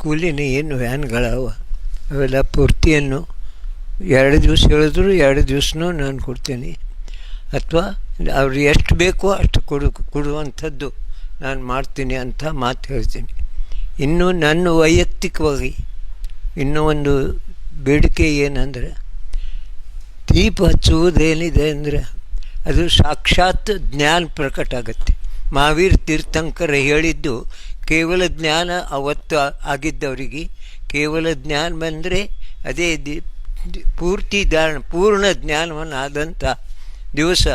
ಕೂಲಿನ ಏನು ವ್ಯಾನ್ಗಳವ ಅವೆಲ್ಲ ಪೂರ್ತಿಯನ್ನು ಎರಡು ದಿವಸ ಹೇಳಿದ್ರು, ಎರಡು ದಿವಸನೂ ನಾನು ಕೊಡ್ತೇನೆ. ಅಥವಾ ಅವ್ರು ಎಷ್ಟು ಬೇಕೋ ಅಷ್ಟು ಕೊಡು, ಕೊಡುವಂಥದ್ದು. ನಾನು ಮಾಡ್ತೀನಿ ಅಂತ ಮಾತು ಹೇಳ್ತೀನಿ. ಇನ್ನು ನನ್ನ ವೈಯಕ್ತಿಕವಾಗಿ ಇನ್ನೂ ಒಂದು ಬೇಡಿಕೆ ಏನಂದರೆ, ದೀಪ ಹಚ್ಚುವುದೇನಿದೆ ಅಂದರೆ, ಅದು ಸಾಕ್ಷಾತ್ ಜ್ಞಾನ ಪ್ರಕಟ ಆಗುತ್ತೆ. ಮಹಾವೀರ್ ತೀರ್ಥಂಕರ ಹೇಳಿದ್ದು, ಕೇವಲ ಜ್ಞಾನ ಅವತ್ತು ಆಗಿದ್ದವರಿಗೆ, ಕೇವಲ ಜ್ಞಾನ ಬಂದರೆ ಅದೇ ದಿ ಪೂರ್ತಿ ಧಾರಣ ಪೂರ್ಣ ಜ್ಞಾನವನ್ನು ಆದಂಥ ದಿವಸ,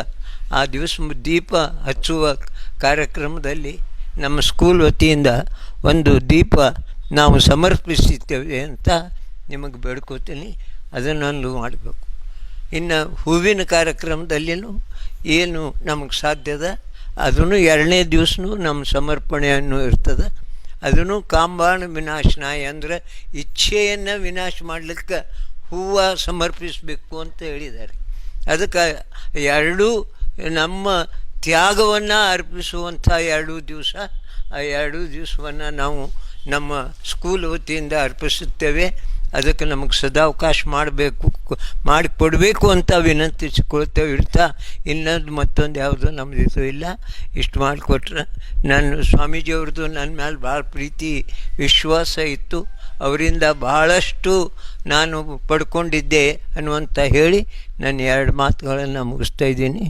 ಆ ದಿವಸ ದೀಪ ಹಚ್ಚುವ ಕಾರ್ಯಕ್ರಮದಲ್ಲಿ ನಮ್ಮ ಸ್ಕೂಲ್ ವತಿಯಿಂದ ಒಂದು ದೀಪ ನಾವು ಸಮರ್ಪಿಸುತ್ತೇವೆ ಅಂತ ನಿಮಗೆ ಬೇಡ್ಕೋತೀನಿ. ಅದನ್ನೊಂದು ಮಾಡಬೇಕು. ಇನ್ನು ಹೂವಿನ ಕಾರ್ಯಕ್ರಮದಲ್ಲಿನೂ ಏನು ನಮಗೆ ಸಾಧ್ಯದ, ಅದನ್ನು ಎರಡನೇ ದಿವಸನೂ ನಮ್ಮ ಸಮರ್ಪಣೆಯನ್ನು ಇರ್ತದೆ. ಅದನ್ನು ಕಾಂಬಾಣ ವಿನಾಶನಾಯ ಅಂದರೆ ಇಚ್ಛೆಯನ್ನು ವಿನಾಶ ಮಾಡಲಿಕ್ಕೆ ಹೂವು ಸಮರ್ಪಿಸಬೇಕು ಅಂತ ಹೇಳಿದ್ದಾರೆ. ಅದಕ್ಕೆ ಎರಡೂ ನಮ್ಮ ತ್ಯಾಗವನ್ನು ಅರ್ಪಿಸುವಂಥ ಎರಡೂ ದಿವಸ, ಆ ಎರಡೂ ದಿವಸವನ್ನು ನಾವು ನಮ್ಮ ಸ್ಕೂಲ್ ವತಿಯಿಂದ ಅರ್ಪಿಸುತ್ತೇವೆ. ಅದಕ್ಕೆ ನಮಗೆ ಸದಾವಕಾಶ ಮಾಡಬೇಕು ಮಾಡಿ ಕೊಡಬೇಕು ಅಂತ ವಿನಂತಿಸಿಕೊಳ್ತೇವೆ ಇರ್ತಾ, ಇನ್ನೊಂದು ಮತ್ತೊಂದು ಯಾವುದೂ ನಮ್ಮದು ಇದು ಇಲ್ಲ. ಇಷ್ಟು ಮಾಡಿಕೊಟ್ರೆ ನಾನು ಸ್ವಾಮೀಜಿಯವ್ರದ್ದು ನನ್ನ ಮೇಲೆ ಭಾಳ ಪ್ರೀತಿ, ವಿಶ್ವಾಸ ಇತ್ತು. ಅವರಿಂದ ಬಹಳಷ್ಟು ನಾನು ಪಡ್ಕೊಂಡಿದ್ದೆ ಅನ್ನುವಂತ ಹೇಳಿ ನಾನು ಎರಡು ಮಾತುಗಳನ್ನು ಮುಗಿಸ್ತಾ ಇದ್ದೀನಿ.